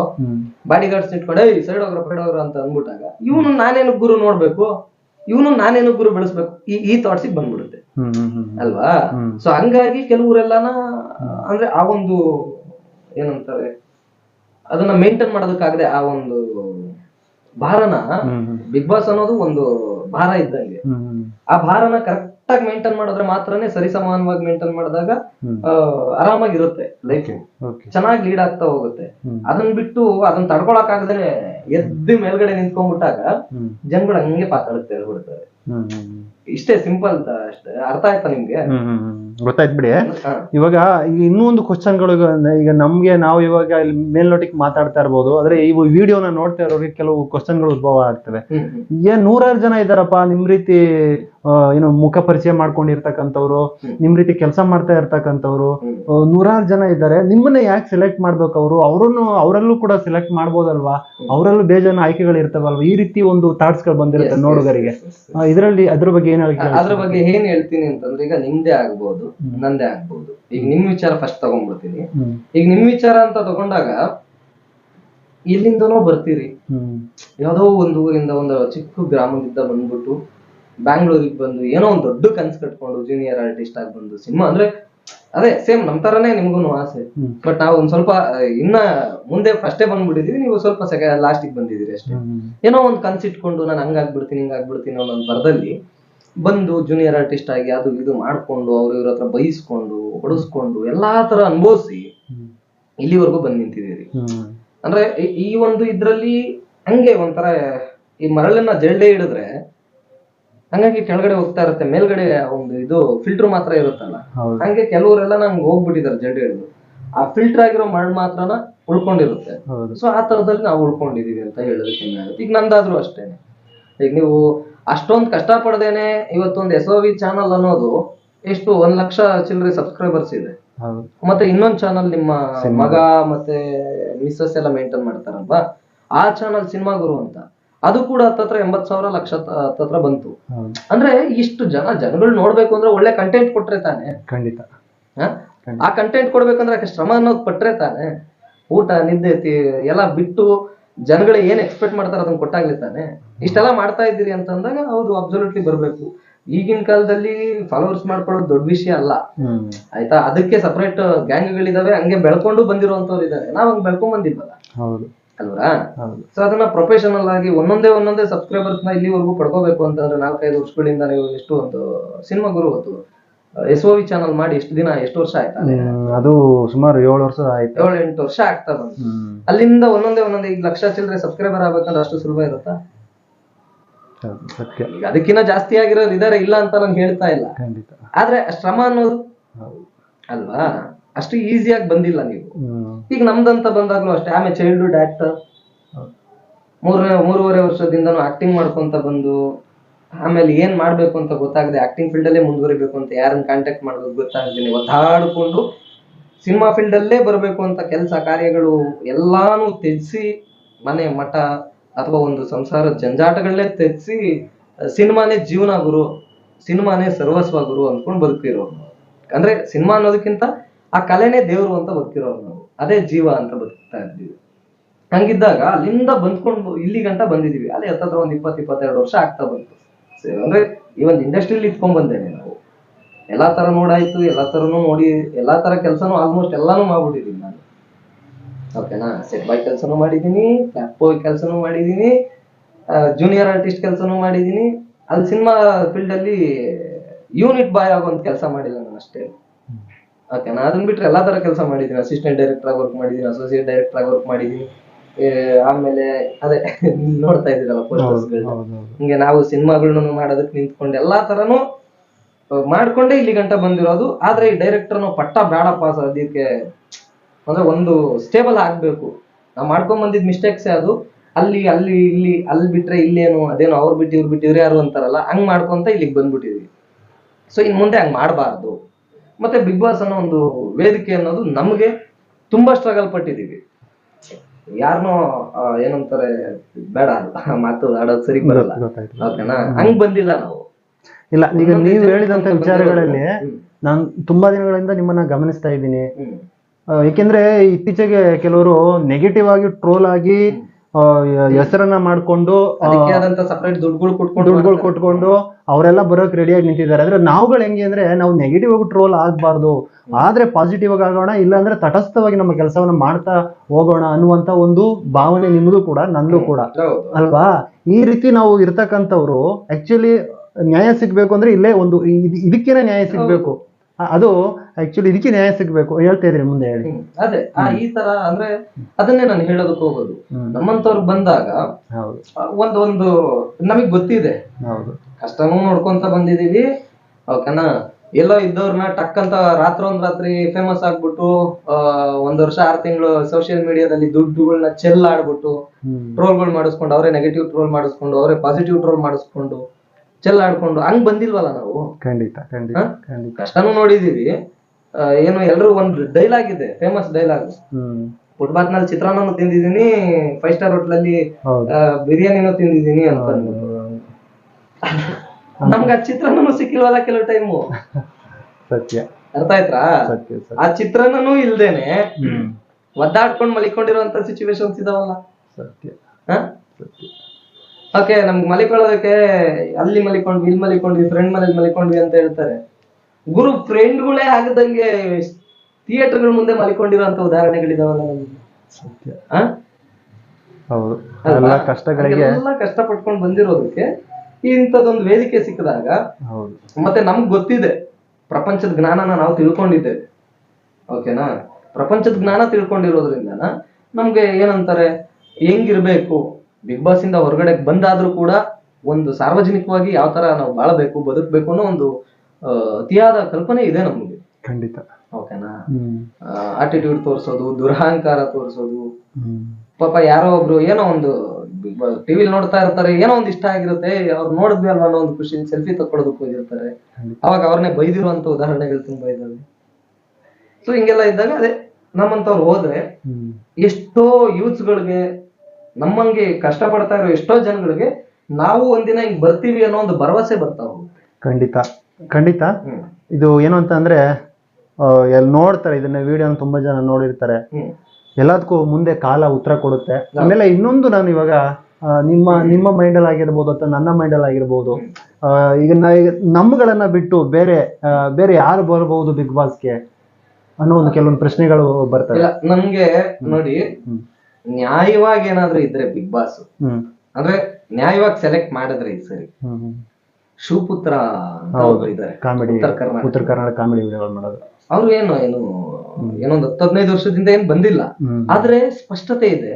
ಬಾಡಿ ಗಾರ್ಡ್ಸ್ ಇಟ್ಕೊಂಡು ಏಯ್ ಸೈಡ್ ಹೋಗ್ರ ಸೈಡ್ ಹೋಗ್ರ ಅಂತ ಅಂದ್ಬಿಟ್ಟಾಗ ಇವನು ನಾನೇನು ಗುರು ನೋಡ್ಬೇಕು? ಇವನು ನಾನೇನು ಗುರು ಬೆಳೆಸ್ಬೇಕು? ಈ ಈ ಥಾಟ್ಸಿಗೆ ಬಂದ್ಬಿಡುತ್ತೆ. ಅಲ್ವಾ. ಸೊ ಹಂಗಾಗಿ ಕೆಲವರೆಲ್ಲಾನ ಅಂದ್ರೆ ಆ ಒಂದು ಏನಂತಾರೆ ಅದನ್ನ ಮೇಂಟೈನ್ ಮಾಡೋದಕ್ಕಾಗದೆ ಆ ಒಂದು ಭಾರನ ಬಿಗ್ ಬಾಸ್ ಅನ್ನೋದು ಒಂದು ಭಾರ ಇದ್ದಂಗೆ. ಆ ಭಾರನ ಕರೆಕ್ಟ್ ಆಗಿ ಮೇಂಟೈನ್ ಮಾಡಿದ್ರೆ ಮಾತ್ರನೇ ಸರಿ ಸಮಾನವಾಗಿ ಮೇಂಟೈನ್ ಮಾಡಿದಾಗ ಆರಾಮಾಗಿರುತ್ತೆ ಲೈಫ್ ಚೆನ್ನಾಗಿ ಲೀಡ್ ಆಗ್ತಾ ಹೋಗುತ್ತೆ. ಅದನ್ನ ಬಿಟ್ಟು ಅದನ್ನ ತಡ್ಕೊಳಕ್ ಆಗದೇ ಎದ್ದು ಮೇಲ್ಗಡೆ ನಿಂತ್ಕೊಂಡ್ಬಿಟ್ಟಾಗ ಜನಗಳು ಹಂಗೆ ಪಾತಾಡುತ್ತೆ ಹೇಳ್ಬಿಡ್ತಾರೆ ಇಷ್ಟೇ ಸಿಂಪಲ್ ಅಷ್ಟೇ. ಅರ್ಥ ಆಯ್ತಾ ನಿಮ್ಗೆ.
ಗೊತ್ತಾಯ್ತು ಬಿಡಿ. ಇವಾಗ ಈಗ ಇನ್ನೂ ಒಂದು ಕ್ವಶನ್ಗಳು ಈಗ ನಮ್ಗೆ ನಾವು ಇವಾಗ ಇಲ್ಲಿ ಮೇಲ್ನೋಟಕ್ಕೆ ಮಾತಾಡ್ತಾ ಇರ್ಬೋದು ಆದ್ರೆ ಈ ವಿಡಿಯೋನ ನೋಡ್ತಾ ಇರೋರಿಗೆ ಕೆಲವು ಕ್ವಶನ್ಗಳು ಉದ್ಭವ ಆಗ್ತವೆ. ಏನ್ ನೂರಾರು ಜನ ಇದಾರಪ್ಪ ನಿಮ್ ರೀತಿ ಏನು ಮುಖ ಪರಿಚಯ ಮಾಡ್ಕೊಂಡಿರ್ತಕ್ಕಂಥವ್ರು. ನಿಮ್ ರೀತಿ ಕೆಲಸ ಮಾಡ್ತಾ ಇರ್ತಕ್ಕಂಥವ್ರು ನೂರಾರು ಜನ ಇದ್ದಾರೆ. ನಿಮ್ಮನ್ನ ಯಾಕೆ ಸೆಲೆಕ್ಟ್ ಮಾಡ್ಬೇಕು ಅವರು? ಅವರನ್ನು ಅವರಲ್ಲೂ ಕೂಡ ಸೆಲೆಕ್ಟ್ ಮಾಡ್ಬೋದಲ್ವಾ. ಅವರಲ್ಲೂ ಬೇಜಾನ ಆಯ್ಕೆಗಳು ಇರ್ತಾವಲ್ವಾ? ಈ ರೀತಿ ಒಂದು ಥಾಟ್ಸ್ಗಳು ಬಂದಿರುತ್ತೆ ನೋಡುಗರಿಗೆ. ಇದ್ರಲ್ಲಿ ಅದ್ರ ಬಗ್ಗೆ ಏನ್ ಹೇಳ್ತೀವಿ
ಅದ್ರ ಬಗ್ಗೆ ಏನ್ ಹೇಳ್ತೀನಿ ಅಂತಂದ್ರೆ ಈಗ ನಿಮ್ದೇ ಆಗ್ಬೋದು. ನಂದೇ ಆಗ್ಬೋದು. ಈಗ ನಿಮ್ ವಿಚಾರ ಫಸ್ಟ್ ತಗೊಂಡ್ಬಿಡ್ತೀನಿ. ಈಗ ನಿಮ್ ವಿಚಾರ ಅಂತ ತಗೊಂಡಾಗ ಎಲ್ಲಿಂದನೋ ಬರ್ತೀರಿ. ಯಾವ್ದೋ ಒಂದು ಊರಿಂದ ಒಂದು ಚಿಕ್ಕ ಗ್ರಾಮದಿಂದ ಬಂದ್ಬಿಟ್ಟು ಬ್ಯಾಂಗ್ಳೂರಿಗೆ ಬಂದು ಏನೋ ಒಂದು ದೊಡ್ಡ ಕನ್ಸ್ ಕಟ್ಕೊಂಡು ಜೂನಿಯರ್ ಆರ್ಟಿಸ್ಟ್ ಆಗಿ ಬಂದು ಸಿನಿಮಾ ಅಂದ್ರೆ ಅದೇ ಸೇಮ್ ನಮ್ ತರನೇ ನಿಮ್ಗೂ ಆಸೆ. ಬಟ್ ನಾವು ಒಂದ್ ಸ್ವಲ್ಪ ಇನ್ನ ಮುಂದೆ ಫಸ್ಟೇ ಬಂದ್ಬಿಟ್ಟಿದೀವಿ ನೀವು ಸ್ವಲ್ಪ ಸೆಕೆ ಲಾಸ್ಟಿಗೆ ಬಂದಿದ್ದೀರಿ ಅಷ್ಟೇ. ಏನೋ ಒಂದು ಕನ್ಸಿಟ್ಕೊಂಡು ನಾನು ಹಂಗಾಗ್ಬಿಡ್ತೀನಿ ಹಿಂಗಾಗ್ಬಿಡ್ತೀನಿ ಅನ್ನೋ ಒಂದು ಬರದಲ್ಲಿ ಬಂದು ಜೂನಿಯರ್ ಆರ್ಟಿಸ್ಟ್ ಆಗಿ ಅದು ಇದು ಮಾಡ್ಕೊಂಡು ಅವ್ರ ಇವ್ರ ಹತ್ರ ಬೈಸ್ಕೊಂಡು ಹೊಡಿಸ್ಕೊಂಡು ಎಲ್ಲಾ ತರ ಅನುಭವಿಸಿ. ಇಲ್ಲಿವರೆಗೂ ಬಂದ್ ನಿಂತಿದ್ದೀರಿ. ಅಂದ್ರೆ ಈ- ಈ ಒಂದು ಇದ್ರಲ್ಲಿ ಹಂಗೆ ಒಂಥರ ಈ ಮರಳನ್ನ ಜಳ್ಳೆ ಹಿಡಿದ್ರೆ ಹಂಗಾಗಿ ಕೆಳಗಡೆ ಹೋಗ್ತಾ ಇರುತ್ತೆ ಮೇಲ್ಗಡೆ ಒಂದು ಇದು ಫಿಲ್ಟರ್ ಮಾತ್ರ ಇರುತ್ತಲ್ಲ? ಹಂಗೆ ಕೆಲವರೆಲ್ಲ ನಮ್ಗೆ ಹೋಗ್ಬಿಟ್ಟಿದ್ದಾರೆ ಜಡ್ ಹಿಡಿದು ಆ ಫಿಲ್ಟರ್ ಆಗಿರೋ ಮಣ್ಣು ಮಾತ್ರನ ಉಳ್ಕೊಂಡಿರುತ್ತೆ. ಸೊ ಆ ತರದಲ್ಲಿ ನಾವು ಉಳ್ಕೊಂಡಿದೀವಿ ಅಂತ ಹೇಳೋದಕ್ಕೆ ಆಗುತ್ತೆ. ಈಗ ನಂದಾದ್ರೂ ಅಷ್ಟೇನೆ ಈಗ ನೀವು ಅಷ್ಟೊಂದು ಕಷ್ಟಪಡ್ದೇನೆ ಇವತ್ತೊಂದು ಎಸ್ ಒ ವಿ ಚಾನಲ್ ಅನ್ನೋದು ಎಷ್ಟು ಒಂದ್ ಲಕ್ಷ ಚಿಲ್ಲರೆ ಸಬ್ಸ್ಕ್ರೈಬರ್ಸ್ ಇದೆ. ಮತ್ತೆ ಇನ್ನೊಂದ್ ಚಾನಲ್ ನಿಮ್ಮ. ಮಗ ಮತ್ತೆ ಮಿಸ್ಸಸ್ ಎಲ್ಲ ಮೇಂಟೈನ್ ಮಾಡ್ತಾರಲ್ವಾ? ಆ ಚಾನಲ್ ಸಿನಿಮಾ ಗುರು ಅಂತ. ಅದು ಕೂಡ ಹತ್ತತ್ರ ಎಂಬತ್ ಸಾವಿರ ಲಕ್ಷ ಹತ್ತತ್ರ ಬಂತು. ಅಂದ್ರೆ ಇಷ್ಟು ಜನ ಜನಗಳು ನೋಡ್ಬೇಕು ಅಂದ್ರೆ ಒಳ್ಳೆ ಕಂಟೆಂಟ್ ಕೊಟ್ರೆ ತಾನೆ?
ಖಂಡಿತ.
ಆ ಕಂಟೆಂಟ್ ಕೊಡ್ಬೇಕಂದ್ರೆ ಅದಕ್ಕೆ ಶ್ರಮ ಅನ್ನೋದು ಪಟ್ರೆ ತಾನೆ? ಊಟ ನಿದ್ದೆ ಎಲ್ಲ ಬಿಟ್ಟು ಜನಗಳು ಏನ್ ಎಕ್ಸ್ಪೆಕ್ಟ್ ಮಾಡ್ತಾರೆ ಅದನ್ನ ಕೊಟ್ಟಾಗ್ಲಿ ತಾನೆ? ಇಷ್ಟೆಲ್ಲ ಮಾಡ್ತಾ ಇದ್ದೀರಿ ಅಂತಂದಾಗ ಹೌದು ಅಬ್ಸಲ್ಯೂಟ್ಲಿ ಬರ್ಬೇಕು. ಈಗಿನ ಕಾಲದಲ್ಲಿ ಫಾಲೋವರ್ಸ್ ಮಾಡ್ಕೊಳ್ಳೋದು ದೊಡ್ಡ ವಿಷಯ ಅಲ್ಲ. ಆಯ್ತಾ? ಅದಕ್ಕೆ ಸಪರೇಟ್ ಗ್ಯಾಂಗ್ಗಳಿದಾವೆ ಹಂಗೆ ಬೆಳ್ಕೊಂಡು ಬಂದಿರುವಂತವ್ರು ಇದಾರೆ ನಾವ್ ಹಂಗ್ ಬೆಳ್ಕೊಂಡ್ ಬಂದಿಲ್ವಲ್ಲ
ಹೌದು.
ಅಲ್ವಾ ಸೊ ಅದನ್ನ ಪ್ರೊಫೆಷನಲ್ ಆಗಿ ಒಂದೊಂದೇ ಒಂದೊಂದೇ ಸಬ್ಸ್ಕ್ರೈಬರ್ಸ್ನ ಇಲ್ಲಿವರೆಗೂ ಪಡ್ಕೋಬೇಕು ಅಂತಂದ್ರೆ ನಾಲ್ಕೈದು ವರ್ಷಗಳಿಂದ ನೀವು ಎಷ್ಟು ಒಂದು ಸಿನಿಮಾ ಗುರು ಹೊತ್ತು ಎಸ್ ವಿ ಚಾನಲ್ ಮಾಡಿ ಎಷ್ಟು ದಿನ ಎಷ್ಟು ವರ್ಷ ಆಯ್ತಾ?
ಅದು ಸುಮಾರು ಏಳು ವರ್ಷ ಆಯ್ತು.
ಏಳು ಎಂಟು ವರ್ಷ ಆಗ್ತಾ ಬಂತು. ಅಲ್ಲಿಂದ ಒಂದೊಂದೇ ಒಂದೊಂದೇ ಈಗ ಲಕ್ಷ ಚಿಲ್ಲರೆ ಸಬ್ಸ್ಕ್ರೈಬರ್ ಆಗ್ಬೇಕಂದ್ರೆ ಅಷ್ಟು ಸುಲಭ ಇರುತ್ತಾ? ಅದಕ್ಕಿಂತ ಜಾಸ್ತಿ ಆಗಿರೋರು ಇದಾರೆ ಇಲ್ಲ ಅಂತ ನಾನು ಹೇಳ್ತಾ ಇಲ್ಲ. ಆದ್ರೆ ಶ್ರಮ ಅನ್ನೋದು ಅಲ್ವಾ? ಅಷ್ಟು ಈಸಿಯಾಗಿ ಬಂದಿಲ್ಲ ನೀವು. ಈಗ ನಮ್ದಂತ ಬಂದಾಗ್ಲೂ ಅಷ್ಟೇ. ಆಮೇಲೆ ಚೈಲ್ಡ್ಹುಡ್ ಆಕ್ಟರ್. ಮೂರನೇ ಮೂರುವರೆ ವರ್ಷದಿಂದನೂ ಆಕ್ಟಿಂಗ್ ಮಾಡ್ಕೊಂತ ಬಂದು ಆಮೇಲೆ ಏನ್ ಮಾಡ್ಬೇಕು ಅಂತ ಗೊತ್ತಾಗದೆ ಆಕ್ಟಿಂಗ್ ಫೀಲ್ಡ್ ಅಲ್ಲೇ ಮುಂದುವರಿಬೇಕು ಅಂತ ಯಾರನ್ನ ಕಾಂಟ್ಯಾಕ್ಟ್ ಮಾಡ್ಬೇಕು ಗೊತ್ತಾಗದೆ ಒದ್ದಾಡ್ಕೊಂಡು ಸಿನಿಮಾ ಫೀಲ್ಡ್ ಅಲ್ಲೇ ಬರಬೇಕು ಅಂತ ಕೆಲಸ ಕಾರ್ಯಗಳು ಎಲ್ಲಾನು ತ್ಯಜಿಸಿ ಮನೆ ಮಠ ಅಥವಾ ಒಂದು ಸಂಸಾರದ ಜಂಜಾಟಗಳನ್ನೇ ತ್ಯಜಿಸಿ ಸಿನಿಮಾನೇ ಜೀವನ ಗುರು ಸಿನಿಮಾನೇ ಸರ್ವಸ್ವ ಗುರು ಅಂದ್ಕೊಂಡು ಬದುಕಿರೋರು. ಅಂದ್ರೆ ಸಿನಿಮಾ ಅನ್ನೋದಕ್ಕಿಂತ ಆ ಕಲೆನೇ ದೇವರು ಅಂತ ಬದುಕಿರೋರು ನಾವು. ಅದೇ ಜೀವ ಅಂತ ಬದುಕ್ತಾ ಇದ್ದೀವಿ. ಹಂಗಿದ್ದಾಗ ಅಲ್ಲಿಂದ ಬಂದ್ಕೊಂಡು ಇಲ್ಲಿ ಗಂಟ ಬಂದಿದೀವಿ ಅಲ್ಲಿ ಹತ್ತತ್ರ ಒಂದ್ ಇಪ್ಪತ್ ಇಪ್ಪತ್ತೆರಡು ವರ್ಷ ಆಗ್ತಾ ಬಂತು. ಅಂದ್ರೆ ಈ ಒಂದು ಇಂಡಸ್ಟ್ರಿಲಿ ಇಟ್ಕೊಂಡ್ ಬಂದೇನೆ ನಾವು. ಎಲ್ಲಾ ತರ ನೋಡಾಯ್ತು, ಎಲ್ಲಾ ತರನು ನೋಡಿ, ಎಲ್ಲಾ ತರ ಕೆಲ್ಸನೂ ಆಲ್ಮೋಸ್ಟ್ ಎಲ್ಲಾನು ಮಾಡ್ಬಿಟ್ಟಿದೀನಿ ನಾನು. ಓಕೆನಾ ಸೆಟ್ ಬಾಯ್ ಕೆಲ್ಸನೂ ಮಾಡಿದೀನಿ ಕ್ಯಾಪ್ ಬಾಯ್ ಕೆಲ್ಸನೂ ಮಾಡಿದೀನಿ ಜೂನಿಯರ್ ಆರ್ಟಿಸ್ಟ್ ಕೆಲ್ಸನೂ ಮಾಡಿದೀನಿ. ಅಲ್ಲಿ ಸಿನಿಮಾ ಫೀಲ್ಡ್ ಅಲ್ಲಿ ಯೂನಿಟ್ ಬಾಯ್ ಆಗೋ ಒಂದ್ ಕೆಲಸ ಮಾಡಿಲ್ಲ ನಾನು ಅಷ್ಟೇ. ಓಕೆನಾ ಅದನ್ನ ಬಿಟ್ರೆ ಎಲ್ಲಾ ತರ ಕೆಲಸ ಮಾಡಿದೀನಿ. ಅಸಿಸ್ಟೆಂಟ್ ಡೈರೆಕ್ಟರ್ ಆಗಿ ವರ್ಕ್ ಮಾಡಿದ್ದೀನಿ ಅಸೋಸಿಯೇಟ್ ಡೈರೆಕ್ಟರ್ ಆಗಿ ವರ್ಕ್ ಮಾಡಿದ್ದೀನಿ ಆಮೇಲೆ ಅದೇ ನೋಡ್ತಾ ಇದ್ದೀರಲ್ಲ
ಪೋಸ್ಟರ್ಸ್
ಪೋಸ್ಟರ್ಸ್ಗಳನ್ನ ಹಿಂಗೆ ನಾವು ಸಿನಿಮಾಗಳನ್ನ ಮಾಡೋದಕ್ಕೆ ನಿಂತ್ಕೊಂಡು ಎಲ್ಲಾ ತರನು ಮಾಡ್ಕೊಂಡೇ ಇಲ್ಲಿ ಗಂಟ ಬಂದಿರೋದು. ಆದ್ರೆ ಈ ಡೈರೆಕ್ಟರ್ನು ಪಟ್ಟ ಬೇಡಪ್ಪ ಅದಕ್ಕೆ ಅಂದ್ರೆ ಒಂದು ಸ್ಟೇಬಲ್ ಆಗ್ಬೇಕು. ನಾವು ಮಾಡ್ಕೊಂಡ್ ಬಂದಿದ್ ಮಿಸ್ಟೇಕ್ಸೇ ಅದು. ಅಲ್ಲಿ ಅಲ್ಲಿ ಇಲ್ಲಿ ಅಲ್ಲಿ ಬಿಟ್ರೆ ಇಲ್ಲೇನು ಅದೇನು ಅವ್ರು ಬಿಟ್ಟು ಇವ್ರು ಬಿಟ್ಟು ಇವ್ರು ಯಾರು ಅಂತಾರಲ್ಲ ಹಂಗ್ ಮಾಡ್ಕೊಂತ ಇಲ್ಲಿಗೆ ಬಂದ್ಬಿಟ್ಟಿದ್ವಿ. ಸೊ ಇನ್ ಮುಂದೆ ಹಂಗ್ ಮಾಡಬಾರ್ದು. ಮತ್ತೆ ಬಿಗ್ ಬಾಸ್ ಅನ್ನೋ ಒಂದು ವೇದಿಕೆ ಅನ್ನೋದು ನಮಗೆ ತುಂಬಾ ಸ್ಟ್ರಗಲ್ ಪಟ್ಟಿದೀವಿ. ಯಾರನ್ನೋ ಏನಂತಾರೆ ಬೇಡ ಅಂತ ಮಾತು ಆಡೋದು ಸರಿ ಬರಲ್ಲ. ಓಕೆನಾ ಹಂಗ್ ಬಂದಿಲ್ಲ ನಾವು.
ಇಲ್ಲ ಈಗ ನೀವು ಹೇಳಿದಂತ ವಿಚಾರಗಳಲ್ಲಿ. ನಾನು ತುಂಬಾ ದಿನಗಳಿಂದ ನಿಮ್ಮನ್ನ ಗಮನಿಸ್ತಾ ಇದ್ದೀನಿ. ಏಕೆಂದ್ರೆ ಇತ್ತೀಚೆಗೆ ಕೆಲವರು ನೆಗೆಟಿವ್ ಆಗಿ ಟ್ರೋಲ್ ಆಗಿ ಹೆಸರನ್ನ ಮಾಡ್ಕೊಂಡು
ದುಡ್ಡುಗಳು ಕೊಟ್ಕೊಂಡು
ದುಡ್ಡುಗಳು ಕೊಟ್ಕೊಂಡು ಅವರೆಲ್ಲ ಬರೋಕ್ ರೆಡಿಯಾಗಿ ನಿಂತಿದ್ದಾರೆ. ಅಂದ್ರೆ ನಾವುಗಳು ಹೆಂಗೆ ಅಂದ್ರೆ ನಾವು ನೆಗೆಟಿವ್ ಆಗಿ ಟ್ರೋಲ್ ಆಗ್ಬಾರ್ದು. ಆದ್ರೆ ಪಾಸಿಟಿವ್ ಆಗಿ ಆಗೋಣ ಇಲ್ಲಾಂದ್ರೆ ತಟಸ್ಥವಾಗಿ ನಮ್ಮ ಕೆಲಸವನ್ನ ಮಾಡ್ತಾ ಹೋಗೋಣ ಅನ್ನುವಂತ ಒಂದು ಭಾವನೆ ನಿಮ್ದು ಕೂಡ ನಂದು ಕೂಡ. ಅಲ್ವಾ? ಈ ರೀತಿ ನಾವು ಇರ್ತಕ್ಕಂಥವ್ರು ಆಕ್ಚುಲಿ ನ್ಯಾಯ ಸಿಗ್ಬೇಕು ಅಂದ್ರೆ ಇಲ್ಲೇ ಒಂದು ಇದ್- ಇದಕ್ಕೇನೆ ನ್ಯಾಯ ಸಿಗ್ಬೇಕು. ಅದು ಆಕ್ಚುಲಿ ಇದಕ್ಕೆ ನ್ಯಾಯ ಸಿಗ್ಬೇಕು ಹೇಳ್ತಾ ಇದ್ರಿ ಮುಂದೆ ಹೇಳಿ.
ಅದೇ ಆ ಈ ತರ ಅಂದ್ರೆ ಅದನ್ನೇ ನಾನು ಹೇಳೋದಕ್ಕೆ ಹೋಗೋದು. ನಮ್ಮಂತವ್ರು ಬಂದಾಗ ಒಂದು ಒಂದು ನಮಗ್ ಗೊತ್ತಿದೆ. ಕಷ್ಟನೂ ನೋಡ್ಕೊಂತ ಬಂದಿದೀವಿ. ಓಕೆನಾ? ಎಲ್ಲೋ ಇದ್ದವ್ರನ್ನ ಟಕ್ ಅಂತ ರಾತ್ರಿ ಒಂದ್ ರಾತ್ರಿ ಫೇಮಸ್ ಆಗ್ಬಿಟ್ಟು ಒಂದ್ ವರ್ಷ ಆರ್ ತಿಂಗಳು ಸೋಷಿಯಲ್ ಮೀಡಿಯಾದಲ್ಲಿ ದುಡ್ಡುಗಳನ್ನ ಚೆಲ್ಲಾಡ್ಬಿಟ್ಟು ಟ್ರೋಲ್ಗಳು ಮಾಡಿಸ್ಕೊಂಡು ಅವರೇ ನೆಗೆಟಿವ್ ಟ್ರೋಲ್ ಮಾಡಿಸ್ಕೊಂಡು ಅವರೇ ಪಾಸಿಟಿವ್ ಟ್ರೋಲ್ ಮಾಡಿಸ್ಕೊಂಡು ಚೆಲ್ಲಾಡ್ಕೊಂಡು ಹಂಗ್ ಬಂದಿಲ್ವಲ್ಲ ನಾವು?
ಖಂಡಿತ ಖಂಡಿತ ಖಂಡಿತ.
ಕಷ್ಟನೂ ನೋಡಿದೀವಿ. ಏನು ಎಲ್ರು ಒಂದ್ ಡೈಲಾಗ್ ಇದೆ ಫೇಮಸ್ ಡೈಲಾಗ್ ಫುಟ್ಬಾತ್ ಫುಟ್ಪಾತ್ನಲ್ಲಿ ಚಿತ್ರಾನ್ನ ತಿಂದಿದೀನಿ ಫೈವ್ ಸ್ಟಾರ್ ಹೋಟ್ಲಲ್ಲಿ
ಅಲ್ಲಿ
ಬಿರಿಯಾನಿನೂ ತಿಂದಿದೀನಿ ಅಂತ ನಮ್ಗ ಆ ಸಿಕ್ಕಿಲ್ವಲ್ಲ ಕೆಲವು ಟೈಮು
ಸತ್ಯ.
ಅರ್ಥ ಆಯ್ತಾ ಆ ಚಿತ್ರಾನ್ನನೂ ಇಲ್ದೇನೆ ಒದ್ದಾಡ್ಕೊಂಡು ಮಲಿಕೊಂಡಿರುವಂತ ಸಿಚುವೇಶನ್ಸ್ ಇದಾವಲ್ಲ.
ಸತ್ಯ. ಸತ್ಯ.
ಓಕೆ ನಮ್ಗೆ ಮಲಿಕೊಳ್ಳೋದಕ್ಕೆ ಅಲ್ಲಿ ಮಲಿಕೊಂಡ್ವಿ ಇಲ್ಲಿ ಮಲಿಕೊಂಡ್ವಿ ಫ್ರೆಂಡ್ ಮನೇಲಿ ಮಲಿಕೊಂಡ್ವಿ ಅಂತ ಹೇಳ್ತಾರೆ. ಗುರು ಫ್ರೆಂಡ್ಗಳೇ ಆಗದಂಗೆ ಥಿಯೇಟರ್ಗಳ ಮುಂದೆ ಮಲಿಕೊಂಡಿರುವಂತ ಉದಾಹರಣೆಗಳಿದಾವಲ್ಲ ನಮಗೆ?
ಸತ್ಯ.
ಆ?
ಹೌದು.
ಅಲ್ವಾ?
ಎಲ್ಲ ಕಷ್ಟಗಳಿಗೆ
ಎಲ್ಲ ಕಷ್ಟಪಟ್ಕೊಂಡು ಬಂದಿರೋದಕ್ಕೆ ಇಂಥದೊಂದು ವೇದಿಕೆ ಸಿಕ್ಕಿದಾಗ ಮತ್ತೆ ನಮ್ಗೆ ಗೊತ್ತಿದೆ. ಪ್ರಪಂಚದ ಜ್ಞಾನನ ನಾವು ತಿಳ್ಕೊಂಡಿದ್ದೇವೆ. ಓಕೆನಾ? ಪ್ರಪಂಚದ ಜ್ಞಾನ ತಿಳ್ಕೊಂಡಿರೋದ್ರಿಂದ ನಮ್ಗೆ ಏನಂತಾರೆ? ಹೆಂಗಿರ್ಬೇಕು? ಬಿಗ್ ಬಾಸ್ ಇಂದ ಹೊರಗಡೆ ಬಂದಾದ್ರೂ ಕೂಡ ಒಂದು ಸಾರ್ವಜನಿಕವಾಗಿ ಯಾವ ತರ ನಾವು ಬಾಳಬೇಕು ಬದುಕಬೇಕು ಅನ್ನೋ ಒಂದು ಅತಿಯಾದ ಕಲ್ಪನೆ ಇದೆ ನಮ್ಗೆ.
ಖಂಡಿತ.
ಓಕೆನಾ ಆಟಿಟ್ಯೂಡ್ ತೋರಿಸೋದು ದುರಹಂಕಾರ ತೋರಿಸೋದು. ಪಾಪ ಯಾರೋ ಒಬ್ರು ಏನೋ ಒಂದು ಟಿವಿಲಿ ನೋಡ್ತಾ ಇರ್ತಾರೆ ಏನೋ ಒಂದು ಇಷ್ಟ ಆಗಿರುತ್ತೆ ಅವ್ರು ನೋಡಿದ್ವಿ ಅಲ್ವಾ ಅನ್ನೋ ಒಂದು ಖುಷಿ ಸೆಲ್ಫಿ ತಕ್ಕೊಳೋದಕ್ಕೆ ಹೋಗಿರ್ತಾರೆ. ಅವಾಗ ಅವ್ರನ್ನೇ ಬೈದಿರುವಂತ ಉದಾಹರಣೆಗಳು ತುಂಬಾ ಇದಾವೆ ಸೊ ಹಿಂಗೆಲ್ಲ ಇದ್ದಾಗ ಅದೇ ನಮ್ಮಂತವ್ರು ಹೋದ್ರೆ ಎಷ್ಟೋ ಯೂತ್ಸ್ ಗಳಿಗೆ ನಮ್ಮಂಗೆ ಕಷ್ಟ ಪಡ್ತಾ ಇರೋ ಎಷ್ಟೋ ಜನಗಳಿಗೆ ನಾವು ಒಂದಿನ ಹಿಂಗ್ ಬರ್ತೀವಿ ಅನ್ನೋ ಒಂದು ಭರವಸೆ ಬರ್ತಾ ಹೋಗುತ್ತೆ.
ಖಂಡಿತ. ಖಂಡಿತ. ಇದು ಏನು ಅಂತ ಅಂದ್ರೆ ಎಲ್ಲಿ ನೋಡ್ತಾರೆ ಇದನ್ನ ವಿಡಿಯೋನ ತುಂಬಾ ಜನ ನೋಡಿರ್ತಾರೆ. ಎಲ್ಲದಕ್ಕೂ ಮುಂದೆ ಕಾಲ ಉತ್ತರ ಕೊಡುತ್ತೆ. ಆಮೇಲೆ ಇನ್ನೊಂದು ನಾನು ಇವಾಗ ನಿಮ್ಮ ನಿಮ್ಮ ನಿಮ್ಮ ಮೈಂಡಲ್ಲಿ ಆಗಿರ್ಬೋದು ಅಥವಾ ನನ್ನ ಮೈಂಡಲ್ಲಿ ಆಗಿರ್ಬೋದು ಆ, ಈಗ ನಾ ಈಗ ನಮ್ಗಳನ್ನ ಬಿಟ್ಟು ಬೇರೆ ಬೇರೆ ಯಾರು ಬರಬಹುದು ಬಿಗ್ ಬಾಸ್ಗೆ ಅನ್ನೋ ಒಂದು ಕೆಲವೊಂದು ಪ್ರಶ್ನೆಗಳು ಬರ್ತವೆ
ನಮ್ಗೆ ನೋಡಿ. ನ್ಯಾಯವಾಗಿ ಏನಾದ್ರೂ ಇದ್ರೆ ಬಿಗ್ ಬಾಸ್. ಅಂದ್ರೆ ನ್ಯಾಯವಾಗಿ ಸೆಲೆಕ್ಟ್ ಮಾಡಿದ್ರೆ ಈ ಸರಿ. ಶಿವಪುತ್ರ ಇದ್ದಾರೆ
ಕಾಮಿಡಿ
ಉತ್ತರ ಕರ್ನಾಟಕ.
ಕಾಮಿಡಿ ವಿಡಿಯೋಗಳು ಮಾಡೋದು.
ಅವ್ರು ಏನು ಏನು ಏನೋ ಒಂದು ಹತ್ತು ಹದಿನೈದು ವರ್ಷದಿಂದ ಏನ್ ಬಂದಿಲ್ಲ. ಆದ್ರೆ ಸ್ಪಷ್ಟತೆ ಇದೆ.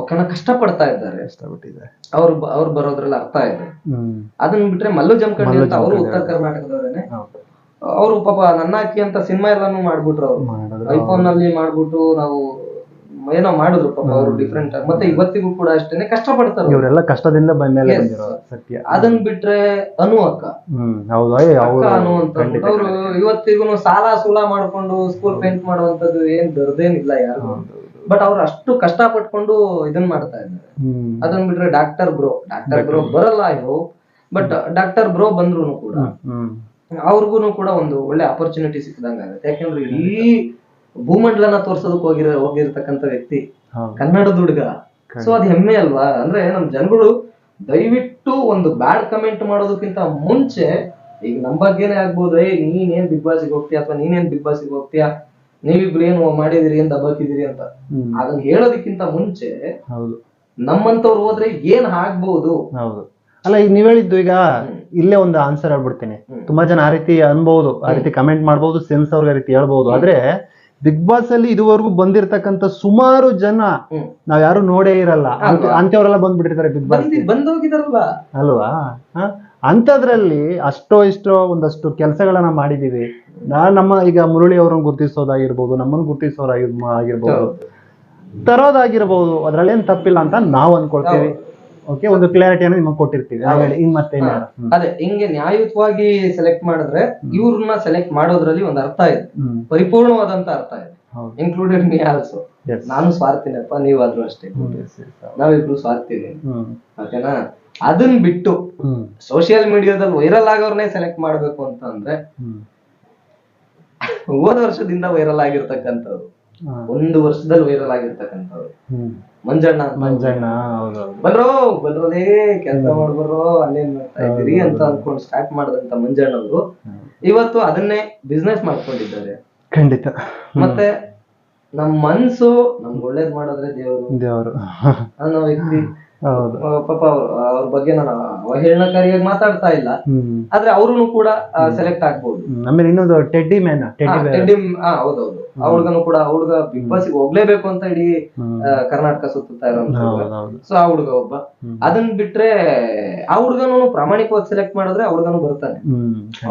ಒಕ್ಕಣ ಕಷ್ಟ ಪಡ್ತಾ ಇದ್ದಾರೆ ಅವ್ರು ಅವ್ರು ಬರೋದ್ರಲ್ಲಿ ಅರ್ಥ ಇದೆ. ಅದನ್ನ ಬಿಟ್ರೆ ಮಲ್ಲು ಜಮಖಂಡಿ ಅಂತ ಅವರು ಉತ್ತರ ಕರ್ನಾಟಕದವರೇನೆ. ಅವರು ಪಾಪ ಅಕ್ಕಿ ಅಂತ ಸಿನಿಮಾ ಎಲ್ಲಾನು ಮಾಡ್ಬಿಟ್ರು ಅವ್ರು. ಐಫೋನ್ನಲ್ಲಿ ಮಾಡ್ಬಿಟ್ಟು ನಾವು ಏನೋ ಮಾಡಿದ್ರು ಪಾಪ ಅವರು ಡಿಫ್ರೆಂಟ್ ಮತ್ತೆ ಇವತ್ತಿಗೂ ಕೂಡ ಅಷ್ಟೇನೆ ಕಷ್ಟ ಪಡ್ತಾರೆ ಅವ್ರು.
ಇವರೆಲ್ಲ ಕಷ್ಟದಿಂದ ಬಂದ ಮೇಲೆ
Yes.
ಬಂದಿರೋ ಸತ್ಯ.
ಅದನ್ ಬಿಟ್ರೆ ಅನು ಅಕ್ಕ.
ಹ್ಮ್ ಹೌದು ಅಯ್ಯ
ಅಕ್ಕ
ಅವ್ರು
ಅನು ಅಂತ.
ಖಂಡಿತ
ಅವರು ಇವತ್ತಿಗೂ ಸಾಲ ಸೂಲ ಮಾಡ್ಕೊಂಡು ಸ್ಕೂಲ್ ಪೇಂಟ್ ಮಾಡುವಂತದ್ದು ಏನ್ ದೊಡ್ಡದೇನಿಲ್ಲ ಯಾರು. ಬಟ್ ಅವ್ರು ಅಷ್ಟು ಕಷ್ಟ ಪಟ್ಕೊಂಡು ಇದನ್ ಮಾಡ್ತಾ ಇದ್ದಾರೆ.
ಹ್ಮ್.
ಅದನ್ ಬಿಟ್ರೆ ಡಾಕ್ಟರ್ ಬ್ರೋ ಡಾಕ್ಟರ್ ಬ್ರೋ ಬರಲ್ಲ ಇವು ಬಟ್ ಡಾಕ್ಟರ್ ಬ್ರೋ ಬಂದ್ರು ಕೂಡ.
ಹ್ಮ್
ಅವ್ರಿಗೂ ಕೂಡ ಒಂದು ಒಳ್ಳೆ ಅಪರ್ಚುನಿಟಿ ಸಿಕ್ಕದಂಗ ಆಗುತ್ತೆ ಯಾಕಂದ್ರೆ ಇಡೀ ಭೂಮಂಡಲನ ತೋರ್ಸೋದಕ್ ಹೋಗಿರೋ ಹೋಗಿರ್ತಕ್ಕಂಥ ವ್ಯಕ್ತಿ. ಕನ್ನಡದ ಹುಡುಗ. ಸೊ ಅದ್ ಹೆಮ್ಮೆ ಅಲ್ವಾ? ಅಂದ್ರೆ ನಮ್ ಜನಗಳು ದಯವಿಟ್ಟು ಒಂದು ಬ್ಯಾಡ್ ಕಮೆಂಟ್ ಮಾಡೋದಕ್ಕಿಂತ ಮುಂಚೆ ಈಗ ನಮ್ ಬಗ್ಗೆನೇ ಆಗ್ಬೋದು ಏ ನೀನೇನ್ ಬಿಗ್ ಬಾಸ್ಗೆ ಹೋಗ್ತೀಯ ಅಥವಾ ನೀನೇನ್ ಬಿಗ್ ಬಾಸ್ಗೆ ಹೋಗ್ತೀಯಾ? ನೀವಿಬ್ರು ಏನು ಮಾಡಿದಿರಿ ಅಂತ ದಬ್ಬಾಕಿದಿರಿ ಅಂತ. ಅದನ್ನ ಹೇಳೋದಕ್ಕಿಂತ ಮುಂಚೆ
ಹೌದು.
ನಮ್ಮಂತವ್ರು ಹೋದ್ರೆ ಏನ್ ಆಗ್ಬಹುದು
ಹೌದು. ಅಲ್ಲ ಈಗ ನೀವ್ ಹೇಳಿದ್ದು ಈಗ ಇಲ್ಲೇ ಒಂದು ಆನ್ಸರ್ ಹೇಳ್ಬಿಡ್ತೀನಿ. ತುಂಬಾ ಜನ ಆ ರೀತಿ ಅನ್ಬಹುದು ಆ ರೀತಿ ಕಮೆಂಟ್ ಮಾಡಬಹುದು ಸೆನ್ಸ್ ಅವ್ರಿಗೆ ಆ ರೀತಿ ಹೇಳ್ಬಹುದು ಆದ್ರೆ ಬಿಗ್ ಬಾಸ್ ಅಲ್ಲಿ ಇದುವರೆಗೂ ಬಂದಿರತಕ್ಕಂತ ಸುಮಾರು ಜನ. ನಾವ್ ಯಾರು ನೋಡೇ ಇರಲ್ಲ? ಅಂತವ್ರೆಲ್ಲ ಬಂದ್ಬಿಟ್ಟಿರ್ತಾರೆ ಬಿಗ್ ಬಾಸ್
ಬಂದಿ ಬಂದೋಗಿದಾರಲ್ಲ
ಅಲ್ವಾ? ಅಂತದ್ರಲ್ಲಿ ಅಂಥದ್ರಲ್ಲಿ ಅಷ್ಟೋ ಇಷ್ಟೋ ಒಂದಷ್ಟು ಕೆಲಸಗಳನ್ನ ಮಾಡಿದೀವಿ. ನಾ ನಮ್ಮ ಈಗ ಮುರುಳಿ ಅವ್ರನ್ನ ಗುರುತಿಸೋದಾಗಿರ್ಬೋದು ನಮ್ಮನ್ನು ಗುರುತಿಸೋರ ಆಗಿರ್ಬೋದು. ತರೋದಾಗಿರ್ಬೋದು ಅದ್ರಲ್ಲೇನ್ ತಪ್ಪಿಲ್ಲ ಅಂತ ನಾವು ಅನ್ಕೊಳ್ತೀವಿ. ಓಕೆ ಒಂದು ಕ್ಲಾರಿಟಿಯನ್ನು ನಿಮಗೆ ಕೊಟ್ಟಿರ್ತೀವಿ. ಆಮೇಲೆ ಇನ್ ಮತ್ತೆ.
ಅದೇ ಹಿಂಗೆ ನ್ಯಾಯಯುತವಾಗಿ ಸೆಲೆಕ್ಟ್ ಮಾಡಿದ್ರೆ ಇವ್ರನ್ನ ಸೆಲೆಕ್ಟ್ ಮಾಡೋದ್ರಲ್ಲಿ ಒಂದು ಅರ್ಥ ಇದೆ. ಪರಿಪೂರ್ಣವಾದಂತ ಅರ್ಥ ಇದೆ. ಇನ್ಕ್ಲೂಡೆಡ್ ಮೀ ಆಲ್ಸೋ ನಾನು ಸ್ವಾರ್ಥಿನಪ್ಪ ನೀವಾದ್ರೂ ಅಷ್ಟೇ. ನಾವಿಬ್ರು ಸ್ವಾರ್ಥಿನಿ ಓಕೆನಾ? ಅದನ್ ಬಿಟ್ಟು ಸೋಷಿಯಲ್ ಮೀಡಿಯಾದಲ್ಲಿ ವೈರಲ್ ಆಗೋರ್ನೇ ಸೆಲೆಕ್ಟ್ ಮಾಡ್ಬೇಕು ಅಂತ ಅಂದ್ರೆ ಹೋದ ವರ್ಷದಿಂದ ವೈರಲ್ ಆಗಿರ್ತಕ್ಕಂಥವ್ರು ಒಂದು ವರ್ಷದಲ್ಲಿ ವೈರಲ್ ಆಗಿರ್ತಕ್ಕಂಥವ್ರು ಮಂಜಣ್ಣ.
ಮಂಜಣ್ಣ ಹೌದೌದು.
ಬನ್ರೋ ಬನ್ರೋದೇ ಕೆಲಸ ಮಾಡ್ಬರ್ರೋ ಅಲ್ಲೇನ್ ಮಾಡ್ತಾ ಇದ್ದೀರಿ ಅಂತ ಅನ್ಕೊಂಡು ಸ್ಟಾರ್ಟ್ ಮಾಡಿದಂತ ಮಂಜಣ್ಣವರು ಇವತ್ತು ಅದನ್ನೇ ಬಿಸ್ನೆಸ್ ಮಾಡ್ಕೊಂಡಿದ್ದಾರೆ.
ಖಂಡಿತ.
ಮತ್ತೆ ನಮ್ ಮನ್ಸು ನಮ್ಗೆ ಒಳ್ಳೇದ್ ಮಾಡಿದ್ರೆ ದೇವರು.
ದೇವರು.
ಅನ್ನೋ ವ್ಯಕ್ತಿ.
ಹೌದು.
ಪಾಪ ಅವ್ರ ಅವ್ರ ಬಗ್ಗೆ ನಾನು ಅವಹೇಳನಕಾರಿಯಾಗಿ ಮಾತಾಡ್ತಾ ಇಲ್ಲ. ಆದ್ರೆ ಅವರು ಕೂಡ ಸೆಲೆಕ್ಟ್
ಆಗ್ಬಹುದು. ಆಮೇಲೆ ಇನ್ನೊಂದು ಟೆಡ್ಡಿ ಮ್ಯಾನ್ ಟೆಡ್ಡಿ
ಹೌದೌದು. ಆ ಹುಡುಗನು ಕೂಡ ಆ ಹುಡುಗ ಬಿಗ್ ಬಾಸ್ ಹೋಗ್ಲೇಬೇಕು ಅಂತ ಇಡೀ ಕರ್ನಾಟಕ
ಹೌದು ಹೌದು.
ಸೊ ಆ ಹುಡುಗ ಒಬ್ಬ. ಅದನ್ ಬಿಟ್ರೆ ಆ ಹುಡುಗನು ಪ್ರಾಮಾಣಿಕವಾಗಿ ಸೆಲೆಕ್ಟ್ ಮಾಡಿದ್ರೆ ಆ ಹುಡುಗನು ಬರ್ತಾನೆ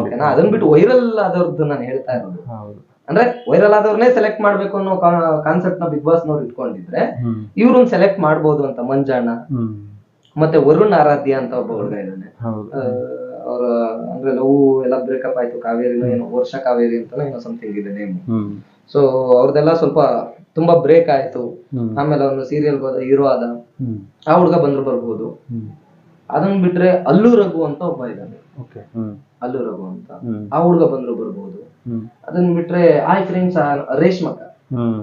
ಓಕೆನಾ ಅದನ್ ಬಿಟ್ಟು ವೈರಲ್ ಆದವ್ರದ್ದು ನಾನು ಹೇಳ್ತಾ ಇರೋದು. ಅಂದ್ರೆ ವೈರಲ್ ಆದವ್ರನ್ನೇ ಸೆಲೆಕ್ಟ್ ಮಾಡ್ಬೇಕು ಅನ್ನೋ ಕಾನ್ಸೆಪ್ಟ್ನ ಬಿಗ್ ಬಾಸ್ ನವ್ರು ಇಟ್ಕೊಂಡಿದ್ರೆ ಇವ್ರನ್ನ ಸೆಲೆಕ್ಟ್ ಮಾಡ್ಬೋದು ಅಂತ ಮಂಜಾಣ.
ಹ್ಮ್.
ಮತ್ತೆ ವರುಣ್ ಆರಾಧ್ಯ ಅಂತ ಒಬ್ಬ ಹುಡುಗ ಇದ್ದಾನೆ. ಅವ್ರ ಅಂದ್ರೆ ಲವ್ ಎಲ್ಲ ಬ್ರೇಕಪ್ ಆಯ್ತು ಕಾವೇರಿ ಏನೋ ವರ್ಷ ಕಾವೇರಿ ಅಂತ ಏನೋ ಸಮಥಿಂಗ್ ಇದೆ ನೇಮ್ ಸೊ ಅವ್ರದೆಲ್ಲ ಸ್ವಲ್ಪ ತುಂಬಾ ಬ್ರೇಕ್ ಆಯ್ತು. ಆಮೇಲೆ ಅವನು ಸೀರಿಯಲ್ ಹೋದ ಹೀರೋ ಆದ. ಆ ಹುಡುಗ ಬಂದ್ರು ಬರ್ಬೋದು. ಅದನ್ನ ಬಿಟ್ರೆ ಅಲ್ಲು ರಘು ಅಂತ ಒಬ್ಬ ಇದ್ದಾನೆ.
ಓಕೆ.
ಅಲ್ಲು ರಘು ಅಂತ. ಆ ಹುಡುಗ ಬಂದ್ರು ಬರ್ಬೋದು. ಅದನ್ನ ಬಿಟ್ರೆ ಆಯ್ ಫ್ರೆಂಡ್ಸ್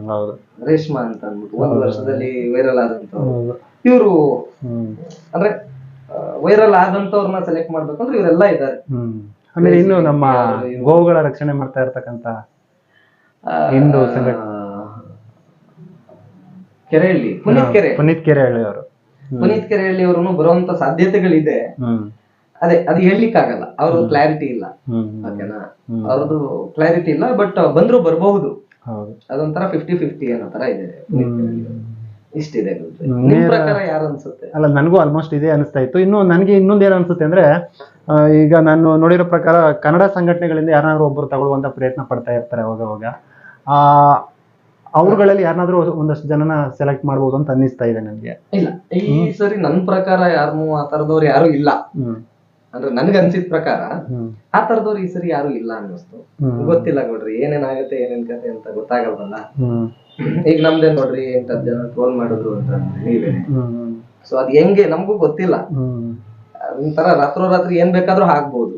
ಹೌದು.
ರೇಷ್ಮಾ ಅಂತ ಅಂದ್ಬಿಟ್ಟು ಒಂದು ವರ್ಷದಲ್ಲಿ ವೈರಲ್
ಹೌದು.
ಇವರು ಅಂದ್ರೆ ವೈರಲ್ ಆದಂತವ್ರನ್ನ ಸೆಲೆಕ್ಟ್ ಮಾಡ್ಬೇಕಂದ್ರೆ ಇವರೆಲ್ಲ ಇದ್ದಾರೆ
ಆಮೇಲೆ ಇನ್ನು ನಮ್ಮ ಗೋವುಗಳ ರಕ್ಷಣೆ ಮಾಡ್ತಾ ಇರ್ತಕ್ಕಂತ ಹಿಂದೂ ಸಂಘಟ
ಕೆರೆಹಳ್ಳಿ ಪುನೀತ್ ಕೆರೆ.
ಪುನೀತ್ ಕೆರೆಹಳ್ಳಿ ಅವರು.
ಪುನೀತ್ ಕೆರೆಹಳ್ಳಿ ಅವರು ಬರುವಂತ ಸಾಧ್ಯತೆಗಳಿದೆ. ಅದೇ ಅದು ಹೇಳ್ಲಿಕ್ಕಾಗಲ್ಲ. ಅವ್ರದ್ದು ಕ್ಲಾರಿಟಿ ಇಲ್ಲ. ಓಕೆನಾ. ಅವ್ರದ್ದು ಕ್ಲಾರಿಟಿ ಇಲ್ಲ ಬಟ್ ಬಂದ್ರು ಬರಬಹುದು.
ಹೌದು.
ಅದೊಂಥರ ಫಿಫ್ಟಿ ಫಿಫ್ಟಿ ಅನ್ನೋ ತರ ಇದೆ. ಇಷ್ಟಿದೆ ಗುರುಜಿ.
ಹ್ಮ್.
ನಿಮ್
ನೇರ-
ಪ್ರಕಾರ ಯಾರು ಅನ್ಸುತ್ತೆ?
ಅಲ್ಲ ನನಗೂ ಆಲ್ಮೋಸ್ಟ್ ಇದೇ ಅನಿಸ್ತಾ ಇತ್ತು. ಇನ್ನು ನನಗೆ ಇನ್ನೊಂದು ಏನು ಅನಿಸುತ್ತೆ ಅಂದ್ರೆ ಆ, ಈಗ ನಾನು ನೋಡಿರೋ ಪ್ರಕಾರ ಕನ್ನಡ ಸಂಘಟನೆಗಳಿಂದ ಯಾರನ್ನಾದ್ರೂ ಒಬ್ಬರು ತಗೊಳ್ಳುವಂತ ಪ್ರಯತ್ನ ಪಡ್ತಾ ಇರ್ತಾರೆ ಅವಾಗ ಅವಾಗ. ಆ ಅವ್ರುಗಳಲ್ಲಿ ಯಾರನ್ನಾದ್ರೂ ಒಂದಷ್ಟು ಜನನ ಸೆಲೆಕ್ಟ್ ಮಾಡ್ಬೋದು ಅಂತ ಅನ್ನಿಸ್ತಾ ಇದೆ ನನಗೆ.
ಇಲ್ಲ ಈ ಸರಿ ನನ್ ಪ್ರಕಾರ ಯಾರು ಆ ತರದವ್ರು ಯಾರು ಇಲ್ಲ.
ಹ್ಮ್.
ಅಂದ್ರೆ ನನ್ಗೆ ಅನ್ಸಿದ ಪ್ರಕಾರ
ಹ್ಮ್.
ಆ ತರದವ್ರು ಈ ಸರಿ ಯಾರು ಇಲ್ಲ ಅನ್ನಿಸ್ತು.
ಹ್ಮ್.
ಗೊತ್ತಿಲ್ಲ ನೋಡ್ರಿ ಏನೇನಾಗತ್ತೆ ಏನೇನ್ ಕತೆ ಅಂತ ಗೊತ್ತಾಗಲ್ವಲ್ಲ?
ಹ್ಮ್.
ಈಗ ನಮ್ದೇ ನೋಡ್ರಿ ಎಂಟತ್ ಜನ ಟ್ರೋಲ್ ಮಾಡಿದ್ರು ಅಂತ ಅಂದ್ರೆ. ನೀವೇ
ಹ್ಮ್.
ಸೊ ಅದ್ ಹೆಂಗೆ ನಮಗೂ ಗೊತ್ತಿಲ್ಲ. ಒಂಥರಾ ರಾತ್ರೋ ರಾತ್ರಿ ಏನ್ ಬೇಕಾದ್ರೂ
ಹಾಕ್ಬೋದು.